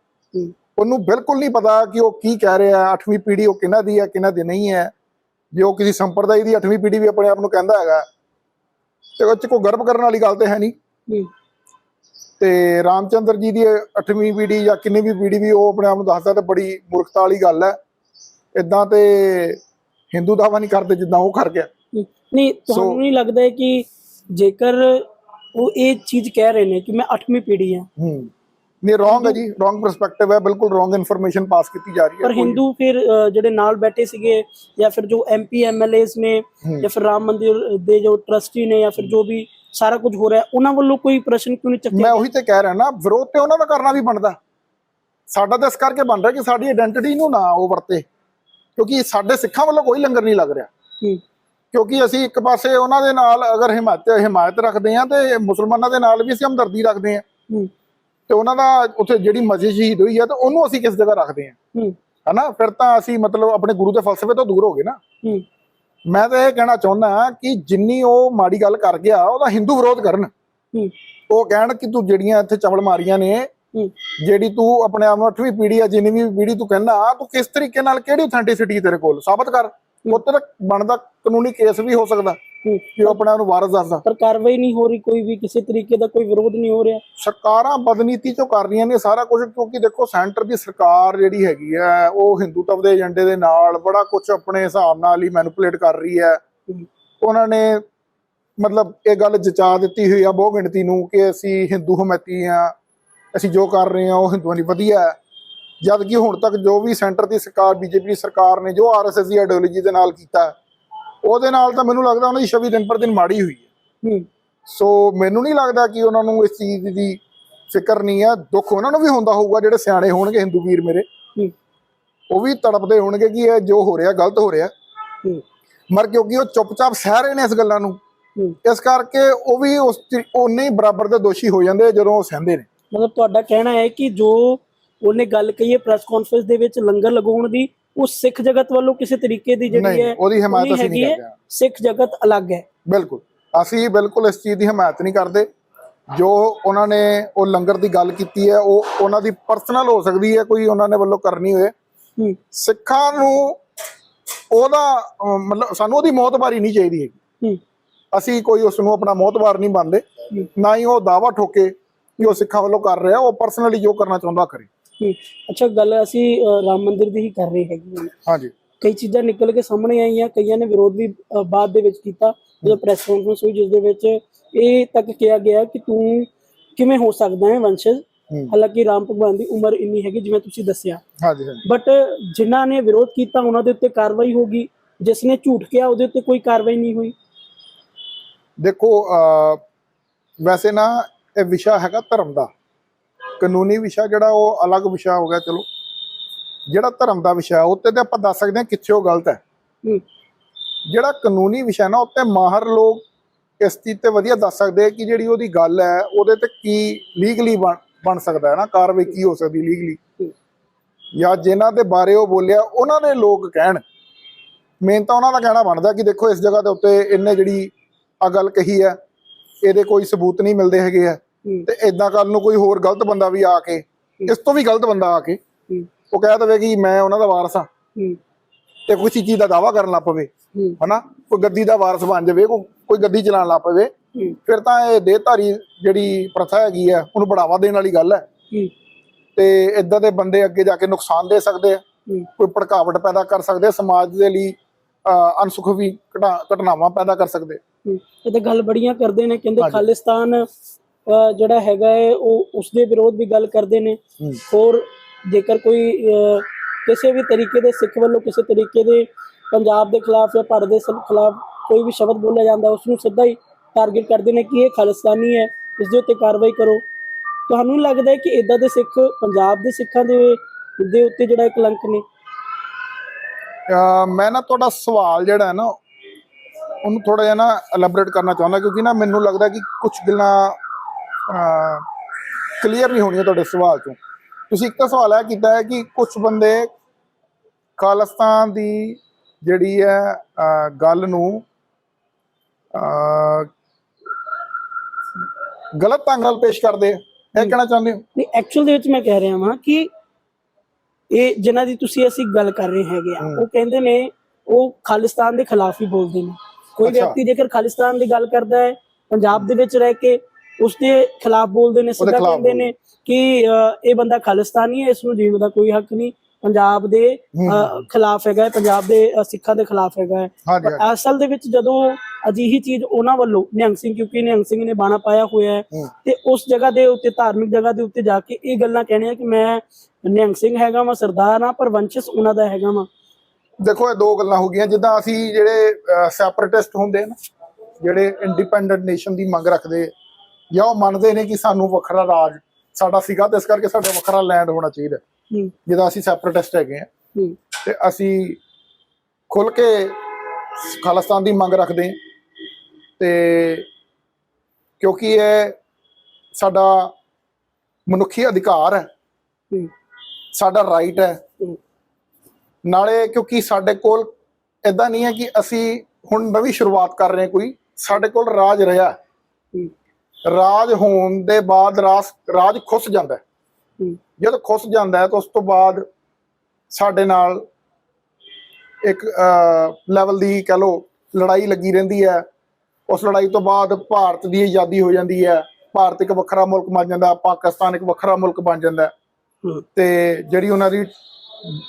ਉਹਨੂੰ ਬਿਲਕੁਲ ਨਹੀਂ ਪਤਾ ਕਿ ਉਹ ਕੀ ਕਹਿ ਰਿਹਾ ਅੱਠਵੀਂ ਪੀੜ੍ਹੀ ਉਹ ਕਿਹਨਾਂ ਦੀ ਹੈ ਕਿਹਨਾਂ ਦੀ ਨਹੀਂ ਹੈ। ਜੇ ਉਹ ਕਿਸੇ ਸੰਪਰਦਾਇ ਦੀ ਅੱਠਵੀਂ ਪੀੜ੍ਹੀ ਵੀ ਆਪਣੇ ਆਪ ਨੂੰ ਕਹਿੰਦਾ ਹੈਗਾ ਤੇ ਉਹ ਚ ਕੋਈ ਗਰਭ ਕਰਨ ਵਾਲੀ ਗੱਲ ਤੇ ਹੈ ਨਹੀਂ। ਤੇ ਰਾਮਚੰਦਰ ਜੀ ਦੀ ਅੱਠਵੀਂ ਪੀੜ੍ਹੀ ਜਾਂ ਕਿੰਨੀ ਵੀ ਪੀੜ੍ਹੀ ਵੀ ਉਹ ਆਪਣੇ ਆਪ ਨੂੰ ਦੱਸਦਾ ਤੇ ਬੜੀ ਮੂਰਖਤਾ ਵਾਲੀ ਗੱਲ ਹੈ। ਇਦਾਂ ਤੇ ਹਿੰਦੂ ਦਾਵਾ ਨਹੀਂ ਕਰਦੇ ਜਿੱਦਾਂ ਉਹ ਕਰ ਗਿਆ। ਨਹੀਂ ਤੁਹਾਨੂੰ ਨਹੀਂ ਲੱਗਦਾ ਕਿ ਜੇਕਰ ਉਹ ਇਹ ਚੀਜ਼ ਕਹਿ ਰਹੇ ਨੇ ਕਿ ਮੈਂ 8ਵੀਂ ਪੀੜ੍ਹੀ ਹਾਂ। ਨਹੀਂ ਰੋਂਗ ਹੈ ਜੀ ਰੋਂਗ ਪਰਸਪੈਕਟਿਵ ਹੈ ਬਿਲਕੁਲ ਰੋਂਗ ਇਨਫੋਰਮੇਸ਼ਨ ਪਾਸ ਕੀਤੀ ਜਾ ਰਹੀ ਹੈ ਪਰ ਹਿੰਦੂ ਫਿਰ ਜਿਹੜੇ ਨਾਲ ਬੈਠੇ ਸੀਗੇ ਜਾਂ ਫਿਰ ਜੋ ਐਮਪੀ ਐਮਐਲਏਸ ਨੇ। ਜਾਂ ਫਿਰ ਰਾਮ ਮੰਦਿਰ ਦੇ ਜੋ ਟਰਸਟੀ ਨੇ ਜਾਂ ਫਿਰ ਜੋ ਵੀ ਸਾਰਾ ਕੁਝ ਹੋ ਰਿਹਾ ਉਹਨਾਂ ਵੱਲੋਂ ਕੋਈ ਪ੍ਰਸ਼ਨ ਕਿਉਂ ਨਹੀਂ ਚੱਕਿਆ ਮੈਂ ਉਹੀ ਤੇ ਕਹਿ ਰਿਹਾ ਨਾ ਵਿਰੋਧ ਤੇ ਉਹਨਾਂ ਦਾ ਕਰਨਾ ਵੀ ਬਣਦਾ। ਸਾਡਾ ਤਾਂ ਇਸ ਕਰਕੇ ਬਣ ਰਿਹਾ ਕਿ ਸਾਡੀ ਆਇਡੈਂਟੀਟੀ ਨੂੰ ਨਾ ਉਹ ਵਰਤੇ ਕਿਉਂਕਿ ਸਾਡੇ ਸਿੱਖਾਂ ਵੱਲੋਂ ਕੋਈ ਲੰਗਰ ਨਹੀਂ ਲੱਗ ਰਿਹਾ। ਕਿਉਂਕਿ ਅਸੀਂ ਇੱਕ ਪਾਸੇ ਉਹਨਾਂ ਦੇ ਨਾਲ ਅਗਰ ਹਿਮਾਇਤ ਹਿਮਾਇਤ ਰੱਖਦੇ ਹਾਂ ਤੇ ਮੁਸਲਮਾਨਾਂ ਦੇ ਨਾਲ ਵੀ ਅਸੀਂ ਹਮਦਰਦੀ ਰੱਖਦੇ ਹੂੰ। ਤੇ ਉਹਨਾਂ ਦਾ ਉੱਥੇ ਜਿਹੜੀ ਮਸਜਿਦ ਸ਼ਹੀਦ ਹੋਈ ਹੈ ਤਾਂ ਉਹਨੂੰ ਅਸੀਂ ਕਿਸ ਜਗ੍ਹਾ ਰੱਖਦੇ ਹੂੰ। ਹਨਾ? ਫਿਰ ਤਾਂ ਅਸੀਂ ਮਤਲਬ ਆਪਣੇ ਗੁਰੂ ਦੇ ਫਲਸਫੇ ਤੋਂ ਦੂਰ ਹੋ ਗਏ ਨਾ। ਮੈਂ ਤਾਂ ਇਹ ਕਹਿਣਾ ਚਾਹੁੰਦਾ ਕਿ ਜਿੰਨੀ ਉਹ ਮਾੜੀ ਗੱਲ ਕਰ ਗਿਆ ਉਹਦਾ ਹਿੰਦੂ ਵਿਰੋਧ ਕਰਨ। ਉਹ ਕਹਿਣ ਕਿ ਤੂੰ ਜਿਹੜੀਆਂ ਇੱਥੇ ਚਵਲ ਮਾਰੀਆਂ ਨੇ ਜਿਹੜੀ ਤੂੰ ਆਪਣੇ ਆਪ ਨੂੰ ਅੱਠਵੀਂ ਪੀੜ੍ਹੀ ਆ ਜਿੰਨੀ ਵੀ ਪੀੜ੍ਹੀ ਤੂੰ ਕਹਿੰਦਾ ਤੂੰ ਕਿਸ ਤਰੀਕੇ ਨਾਲ ਕਿਹੜੀ ਅਥੈਂਟਿਸਿਟੀ ਤੇਰੇ ਕੋਲ? ਸਾਬਤ ਕਰ। ਉੱਤੇ ਤਾਂ ਬਣਦਾ ਕਾਨੂੰਨੀ ਕੇਸ ਵੀ ਹੋ ਸਕਦਾ। ਉਹ ਆਪਣੇ ਆਪ ਨੂੰ ਵਾਰਸ ਦੱਸਦਾ। ਪਰ ਕਾਰਵਾਈ ਨਹੀਂ ਹੋ ਰਹੀ ਕੋਈ ਵੀ ਕਿਸੇ ਤਰੀਕੇ ਦਾ ਕੋਈ ਵਿਰੋਧ ਨਹੀਂ ਹੋ ਰਿਹਾ। ਸਰਕਾਰਾਂ ਬਦਨੀਤੀ ਚੋਂ ਕਰ ਰਹੀਆਂ ਨੇ ਸਾਰਾ ਕੁਝ ਕਿਉਂਕਿ ਦੇਖੋ ਸੈਂਟਰ ਦੀ ਸਰਕਾਰ ਜਿਹੜੀ ਹੈਗੀ ਹੈ ਉਹ ਹਿੰਦੂਤਵ ਦੇ ਏਜੰਡੇ ਦੇ ਨਾਲ ਬੜਾ ਕੁਝ ਆਪਣੇ ਹਿਸਾਬ ਨਾਲ ਹੀ ਮੈਨੂਪੂਲੇਟ ਕਰ ਰਹੀ ਹੈ। ਉਹਨਾਂ ਨੇ ਮਤਲਬ ਇਹ ਗੱਲ ਜਚਾ ਦਿੱਤੀ ਹੋਈ ਆ ਬਹੁ ਗਿਣਤੀ ਨੂੰ ਕਿ ਅਸੀਂ ਹਿੰਦੂ ਹਮੈਤੀ ਆ ਅਸੀਂ ਜੋ ਕਰ ਰਹੇ ਹਾਂ ਉਹ ਹਿੰਦੂਆਂ ਲਈ ਵਧੀਆ ਹੈ। ਜਦ ਕਿ ਹੁਣ ਤੱਕ ਜੋ ਵੀ ਸੈਂਟਰ ਦੀ ਸਰਕਾਰ ਬੀਜੇਪੀ ਦੀ ਸਰਕਾਰ ਨੇ ਜੋ ਆਰਐਸਐਸ ਦੀ ਆਈਡੀਓਲੋਜੀ ਦੇ ਨਾਲ ਕੀਤਾ ਉਹਦੇ ਨਾਲ ਤਾਂ ਮੈਨੂੰ ਲੱਗਦਾ ਉਹਨਾਂ ਦੀ ਛਵੀ ਦਿਨ ਪਰ ਦਿਨ ਮਾੜੀ ਹੋਈ ਹੈ। ਸੋ ਮੈਨੂੰ ਨਹੀਂ ਲੱਗਦਾ ਕਿ ਉਹਨਾਂ ਨੂੰ ਇਸ ਚੀਜ਼ ਦੀ ਫਿਕਰ ਨਹੀਂ ਹੈ। ਦੁੱਖ ਉਹਨਾਂ ਨੂੰ ਵੀ ਹੁੰਦਾ ਹੋਊਗਾ ਜਿਹੜੇ ਸਿਆਣੇ ਹੋਣਗੇ ਹਿੰਦੂ ਵੀਰ ਮੇਰੇ। ਉਹ ਵੀ ਤੜਪਦੇ ਹੋਣਗੇ ਕਿ ਇਹ ਜੋ ਹੋ ਰਿਹਾ ਗਲਤ ਹੋ ਰਿਹਾ। ਮਰ ਕਿਉਂਕਿ ਉਹ ਚੁੱਪਚਾਪ ਸਹਿ ਰਹੇ ਨੇ ਇਸ ਗੱਲਾਂ ਨੂੰ। ਇਸ ਕਰਕੇ ਉਹ ਵੀ ਉਸ ਉਨੇ ਹੀ ਬਰਾਬਰ ਦੇ ਦੋਸ਼ੀ ਹੋ ਜਾਂਦੇ ਜਦੋਂ ਉਹ ਸਹਿੰਦੇ ਨੇ। ਮਤਲਬ ਤੁਹਾਡਾ ਕਹਿਣਾ ਹੈ ਕਿ ਜੋ ਉਹਨੇ ਗੱਲ ਕਹੀ ਹੈ ਪ੍ਰੈਸ ਕਾਨਫਰੰਸ ਦੇ ਵਿੱਚ ਲੰਗਰ ਲਗਾਉਣ ਦੀ ਉਹ ਸਿੱਖ ਜਗਤ ਵੱਲੋਂ ਕਿਸੇ ਤਰੀਕੇ ਦੀ ਜਿਹੜੀ ਹੈ ਉਹਦੀ ਹਮਾਇਤ ਅਸੀਂ ਨਹੀਂ। ਕਰਦੇ। ਸਿੱਖ ਜਗਤ ਅਲੱਗ ਹੈ। ਬਿਲਕੁਲ। ਅਸੀਂ ਬਿਲਕੁਲ ਇਸ ਚੀਜ਼ ਦੀ ਹਮਾਇਤ ਨਹੀਂ ਕਰਦੇ। ਜੋ ਉਹਨਾਂ ਨੇ ਉਹ ਲੰਗਰ ਦੀ ਗੱਲ ਕੀਤੀ ਹੈ ਉਹ ਉਹਨਾਂ ਦੀ ਪਰਸਨਲ ਹੋ ਸਕਦੀ ਹੈ ਕੋਈ ਉਹਨਾਂ ਨੇ ਵੱਲੋਂ ਕਰਨੀ ਹੋਏ। ਸਿੱਖਾਂ ਨੂੰ ਉਹਦਾ ਮਤਲਬ ਸਾਨੂੰ ਉਹਦੀ ਮੌਤਬਾਰੀ ਨਹੀਂ ਚਾਹੀਦੀ ਹੈਗੀ। ਹੂੰ। ਅਸੀਂ ਕੋਈ ਉਸ ਨੂੰ ਆਪਣਾ ਮੌਤਬਾਰ ਨਹੀਂ ਮੰਨਦੇ। ਨਾ ਹੀ ਉਹ ਦਾਵਾ ਠੋਕੇ ਕਿ ਉਹ ਸਿੱਖਾਂ ਵੱਲੋਂ ਕਰ ਰਿਹਾ ਉਹ ਪਰਸਨਲੀ ਜੋ ਕਰਨਾ ਚਾਹੁੰਦਾ ਕਰੇ। ਅੱਛਾ ਗੱਲ ਅਸੀਂ ਰਾਮ ਮੰਦਿਰ ਦੀ ਹੀ ਕਰ ਰਹੇ ਹੈਗੇ ਹਾਂ। ਹਾਂਜੀ। ਕਈ ਚੀਜ਼ਾਂ ਨਿਕਲ ਕੇ ਸਾਹਮਣੇ ਆਈਆਂ ਕਈਆਂ ਨੇ ਵਿਰੋਧ ਵੀ ਬਾਅਦ ਦੇ ਵਿੱਚ ਕੀਤਾ ਜਦੋਂ ਪ੍ਰੈਸ ਕਾਨਫਰੰਸ ਹੋਈ ਜਿਸ ਦੇ ਵਿੱਚ ਇਹ ਤੱਕ ਕਿਹਾ ਗਿਆ ਕਿ ਤੂੰ ਕਿਵੇਂ ਹੋ ਸਕਦਾ ਹੈ ਵੰਸ਼ਜ। ਹਾਲਾਂਕਿ ਰਾਮ ਭਗਵਾਨ ਦੀ ਉਮਰ ਇੰਨੀ ਹੈਗੀ ਜਿਵੇਂ ਤੁਸੀਂ ਦੱਸਿਆ। ਹਾਂਜੀ ਹਾਂਜੀ। ਬਟ ਜਿਨ੍ਹਾਂ ਨੇ ਵਿਰੋਧ ਕੀਤਾ ਉਹਨਾਂ ਦੇ ਉੱਤੇ ਕਾਰਵਾਈ ਹੋਗੀ ਜਿਸ ਨੇ ਝੂਠ ਕਿਹਾ ਉਹਦੇ ਉੱਤੇ ਕੋਈ ਕਾਰਵਾਈ ਨਹੀਂ ਹੋਈ। ਦੇਖੋ ਵੈਸੇ ਨਾ ਇਹ ਵਿਸ਼ਾ ਹੈਗਾ ਧਰਮ ਦਾ। ਕਾਨੂੰਨੀ ਵਿਸ਼ਾ ਜਿਹੜਾ ਉਹ ਅਲੱਗ ਵਿਸ਼ਾ ਹੋ ਗਿਆ ਚਲੋ। ਜਿਹੜਾ ਧਰਮ ਦਾ ਵਿਸ਼ਾ ਉੱਤੇ ਤੇ ਆਪਾਂ ਦੱਸ ਸਕਦੇ ਹਾਂ ਕਿੱਥੇ ਉਹ ਗਲਤ ਹੈ। ਜਿਹੜਾ ਕਾਨੂੰਨੀ ਵਿਸ਼ਾ ਨਾ ਉੱਤੇ ਮਾਹਰ ਲੋਕ ਇਸ ਚੀਜ਼ ਤੇ ਵਧੀਆ ਦੱਸ ਸਕਦੇ ਆ ਕਿ ਜਿਹੜੀ ਉਹਦੀ ਗੱਲ ਹੈ ਉਹਦੇ ਤੇ ਕੀ ਲੀਗਲੀ ਬਣ ਸਕਦਾ ਹੈ ਨਾ ਕਾਰਵਾਈ ਕੀ ਹੋ ਸਕਦੀ ਲੀਗਲੀ। ਜਾਂ ਜਿਨ੍ਹਾਂ ਦੇ ਬਾਰੇ ਉਹ ਬੋਲਿਆ ਉਹਨਾਂ ਦੇ ਲੋਕ ਕਹਿਣ। ਮੇਨ ਤਾਂ ਉਹਨਾਂ ਦਾ ਕਹਿਣਾ ਬਣਦਾ ਕਿ ਦੇਖੋ ਇਸ ਜਗ੍ਹਾ ਦੇ ਉੱਤੇ ਇਹਨੇ ਜਿਹੜੀ ਆ ਗੱਲ ਕਹੀ ਹੈ ਇਹਦੇ ਕੋਈ ਸਬੂਤ ਨਹੀਂ ਮਿਲਦੇ ਹੈਗੇ ਆ। ਤੇ ਇਦਾਂ ਕੱਲ ਨੂੰ ਕੋਈ ਹੋਰ ਗਲਤ ਬੰਦਾ ਵੀ ਆ ਕੇ ਇਸ ਤੋਂ ਵੀ ਗਲਤ ਬੰਦਾ ਆ ਕੇ ਉਹ ਕਹਿ ਦਵੇ ਕਿ ਮੈਂ ਉਹਨਾਂ ਦਾ ਵਾਰਸ ਹੂੰ। ਤੇ ਕੋਈ ਚੀਜ਼ ਦਾ ਦਾਵਾ ਕਰਨ ਲੱਗ ਪਵੇ ਹਨਾ? ਕੋਈ ਗੱਦੀ ਦਾ ਵਾਰਸ ਬਣ ਜਾਵੇ ਕੋਈ ਗੱਦੀ ਚਲਾਉਣ ਲੱਗ ਪਵੇ ਫਿਰ ਤਾਂ ਇਹ ਦੇਹਧਾਰੀ ਜਿਹੜੀ ਪ੍ਰਥਾ ਹੈਗੀ ਆ ਉਹਨੂੰ ਬੜਾਵਾ ਦੇਣ ਵਾਲੀ ਗੱਲ ਹੈ। ਤੇ ਇਦਾਂ ਦੇ ਬੰਦੇ ਅੱਗੇ ਜਾ ਕੇ ਨੁਕਸਾਨ ਦੇ ਸਕਦੇ ਆ। ਕੋਈ ਭੜਕਾਵਟ ਪੈਦਾ ਕਰ ਸਕਦੇ ਆ ਸਮਾਜ ਦੇ ਲਈ ਅਨਸੁਖ ਵੀ ਘਟਾ- ਘਟਨਾਵਾਂ ਪੈਦਾ ਕਰ ਸਕਦੇ। ਇਹ ਤਾਂ ਗੱਲ ਬੜੀਆਂ ਕਰਦੇ ਨੇ ਕਹਿੰਦੇ। ਖਾਲਿਸਤਾਨ ਜਿਹੜਾ ਹੈਗਾ ਹੈ ਉਹ ਉਸ ਦੇ ਵਿਰੋਧ ਵੀ ਗੱਲ ਕਰਦੇ ਨੇ। ਹੋਰ ਜੇਕਰ ਕੋਈ ਕਿਸੇ ਵੀ ਤਰੀਕੇ ਦੇ ਸਿੱਖ ਵੱਲੋਂ ਕਿਸੇ ਤਰੀਕੇ ਦੇ ਪੰਜਾਬ ਦੇ ਖਿਲਾਫ ਜਾਂ ਭਾਰਤ ਦੇ ਖਿਲਾਫ ਕੋਈ ਵੀ ਸ਼ਬਦ ਬੋਲਿਆ ਜਾਂਦਾ ਉਸ ਨੂੰ ਸਿੱਧਾ ਹੀ ਟਾਰਗੇਟ ਕਰਦੇ ਨੇ ਕਿ ਇਹ ਖਾਲਿਸਤਾਨੀ ਹੈ ਇਸ ਦੇ ਉੱਤੇ ਕਾਰਵਾਈ ਕਰੋ। ਤੁਹਾਨੂੰ ਲੱਗਦਾ ਹੈ ਕਿ ਇਦਾਂ ਦੇ ਸਿੱਖ ਪੰਜਾਬ ਦੇ ਸਿੱਖਾਂ ਦੇ ਦੇ ਉੱਤੇ ਜਿਹੜਾ ਇੱਕ ਕਲੰਕ ਨੇ? ਮੈਂ ਨਾ ਤੁਹਾਡਾ ਸਵਾਲ ਜਿਹੜਾ ਹੈ ਨਾ ਉਹਨੂੰ ਥੋੜਾ ਜਿਹਾ ਨਾ ਐਲੈਬੋਰੇਟ ਕਰਨਾ ਚਾਹੁੰਦਾ ਕਿਉਂਕਿ ਨਾ ਮੈਨੂੰ ਲੱਗਦਾ ਕਿ ਕੁਝ ਗੱਲਾਂ ਕਲੀਅਰ ਨਹੀਂ ਹੋਣੀਆਂ ਤੁਹਾਡੇ ਸਵਾਲ ਤੋਂ ਤੁਸੀਂ ਇੱਕ ਤਾਂ ਸਵਾਲ ਇਹ ਕੀਤਾ ਹੈ ਕਿ ਕੁਝ ਬੰਦੇ ਖਾਲਿਸਤਾਨ ਦੀ ਜਿਹੜੀ ਹੈ ਗੱਲ ਨੂੰ ਗਲਤ ਢੰਗ ਨਾਲ ਪੇਸ਼ ਕਰਦੇ ਇਹ ਕਹਿਣਾ ਚਾਹੁੰਦੇ ਹੋ? ਨਹੀਂ ਐਕਚੁਅਲ ਦੇ ਵਿੱਚ ਮੈਂ ਕਹਿ ਰਿਹਾ ਹਾਂ ਕਿ ਇਹ ਜਿਨ੍ਹਾਂ ਦੀ ਤੁਸੀਂ ਅਸੀਂ ਗੱਲ ਕਰ ਰਹੇ ਹੈਗੇ ਆ ਉਹ ਕਹਿੰਦੇ ਨੇ ਉਹ ਖਾਲਿਸਤਾਨ ਦੇ ਖਿਲਾਫ ਹੀ ਬੋਲਦੇ ਨੇ। ਕੋਈ। ਵਿਅਕਤੀ ਜੇਕਰ ਖਾਲਿਸਤਾਨ ਦੀ ਗੱਲ ਕਰਦਾ ਹੈ ਪੰਜਾਬ ਦੇ ਵਿੱਚ ਰਹਿ ਕੇ ਉਸ ਦੇ ਖਿਲਾਫ ਬੋਲਦੇ ਨੇ ਸਿੱਧਾ ਖਿਲਾਫ਼ ਕਹਿੰਦੇ ਨੇ ਕਿ ਇਹ ਬੰਦਾ ਖਾਲਿਸਤਾਨੀ ਹੈ ਇਸ ਨੂੰ ਜੀਣ ਦਾ ਕੋਈ ਹੱਕ ਨਹੀਂ। ਪੰਜਾਬ ਦੇ ਖਿਲਾਫ ਹੈਗਾ ਹੈ, ਪੰਜਾਬ ਦੇ ਸਿੱਖਾਂ ਦੇ ਖਿਲਾਫ ਹੈਗਾ ਹੈ। ਅਸਲ ਦੇ ਵਿੱਚ ਜਦੋਂ ਅਜਿਹੀ ਚੀਜ਼ ਉਹਨਾਂ ਵੱਲੋਂ ਨਿਹੰਗ ਸਿੰਘ ਕਿਉਂਕਿ ਨਿਹੰਗ ਸਿੰਘ ਨੇ ਬਾਣਾ ਪਾਇਆ ਹੋਇਆ ਹੈ ਹੂੰ। ਤੇ ਉਸ ਜਗ੍ਹਾ ਦੇ ਉੱਤੇ ਧਾਰਮਿਕ ਜਗ੍ਹਾ ਦੇ ਉੱਤੇ ਜਾ ਕੇ ਇਹ ਗੱਲਾਂ ਕਹਿਣੀਆਂ ਕਿ ਮੈਂ ਨਿਹੰਗ ਸਿੰਘ ਹੈਗਾ ਵਾਂ ਸਰਦਾਰ ਆ ਪਰ ਵੰਸ਼ਸ ਉਹਨਾਂ ਦਾ ਹੈਗਾ ਵਾਂ। ਦੇਖੋ ਇਹ ਦੋ ਗੱਲਾਂ ਹੋ ਗਈਆਂ। ਜਿੱਦਾਂ ਅਸੀਂ ਜਿਹੜੇ ਸੈਪਰੇਟਿਸਟ ਹੁੰਦੇ ਨੇ ਜਿਹੜੇ ਇੰਡੀਪੈਂਡੈਂਟ ਨੇਸ਼ਨ ਦੀ ਮੰਗ ਰੱਖਦੇ ਜਾਂ ਉਹ ਮੰਨਦੇ ਨੇ ਕਿ ਸਾਨੂੰ ਵੱਖਰਾ ਰਾਜ ਸਾਡਾ ਸੀਗਾ ਤੇ ਇਸ ਕਰਕੇ ਸਾਡਾ ਵੱਖਰਾ ਲੈਂਡ ਹੋਣਾ ਚਾਹੀਦਾ। ਜਿੱਦਾਂ ਅਸੀਂ ਸੈਪਰੇਟਿਸਟ ਹੈਗੇ ਆ ਤੇ ਅਸੀਂ ਖੁੱਲ ਕੇ ਖਾਲਿਸਤਾਨ ਦੀ ਮੰਗ ਰੱਖਦੇ ਹਾਂ। ਤੇ ਕਿਉਂਕਿ ਇਹ ਸਾਡਾ ਮਨੁੱਖੀ ਅਧਿਕਾਰ ਹੈ। ਸਾਡਾ ਰਾਈਟ ਹੈ। ਨਾਲੇ ਕਿਉਂਕਿ ਸਾਡੇ ਕੋਲ ਇਦਾਂ ਨਹੀਂ ਹੈ ਕਿ ਅਸੀਂ ਹੁਣ ਨਵੀਂ ਸ਼ੁਰੂਆਤ ਕਰ ਰਹੇ ਕੋਈ ਸਾਡੇ ਕੋਲ ਰਾਜ ਰਿਹਾ ਰਾਜ ਹੋਣ ਦੇ ਬਾਅਦ ਰਾਸ ਰਾਜ ਖੁੱਸ ਜਾਂਦਾ ਹੈ। ਜਦ ਖੁੱਸ ਜਾਂਦਾ ਹੈ ਤਾਂ ਉਸ ਤੋਂ ਬਾਅਦ ਸਾਡੇ ਨਾਲ ਇੱਕ ਲੈਵਲ ਦੀ ਕਹ ਲੋ ਲੜਾਈ ਲੱਗੀ ਰਹਿੰਦੀ ਹੈ। ਉਸ ਲੜਾਈ ਤੋਂ ਬਾਅਦ ਭਾਰਤ ਦੀ ਆਜ਼ਾਦੀ ਹੋ ਜਾਂਦੀ ਹੈ। ਭਾਰਤ ਇੱਕ ਵੱਖਰਾ ਮੁਲਕ ਬਣ ਜਾਂਦਾ ਪਾਕਿਸਤਾਨ ਇੱਕ ਵੱਖਰਾ ਮੁਲਕ ਬਣ ਜਾਂਦਾ ਤੇ ਜਿਹੜੀ ਉਹਨਾਂ ਦੀ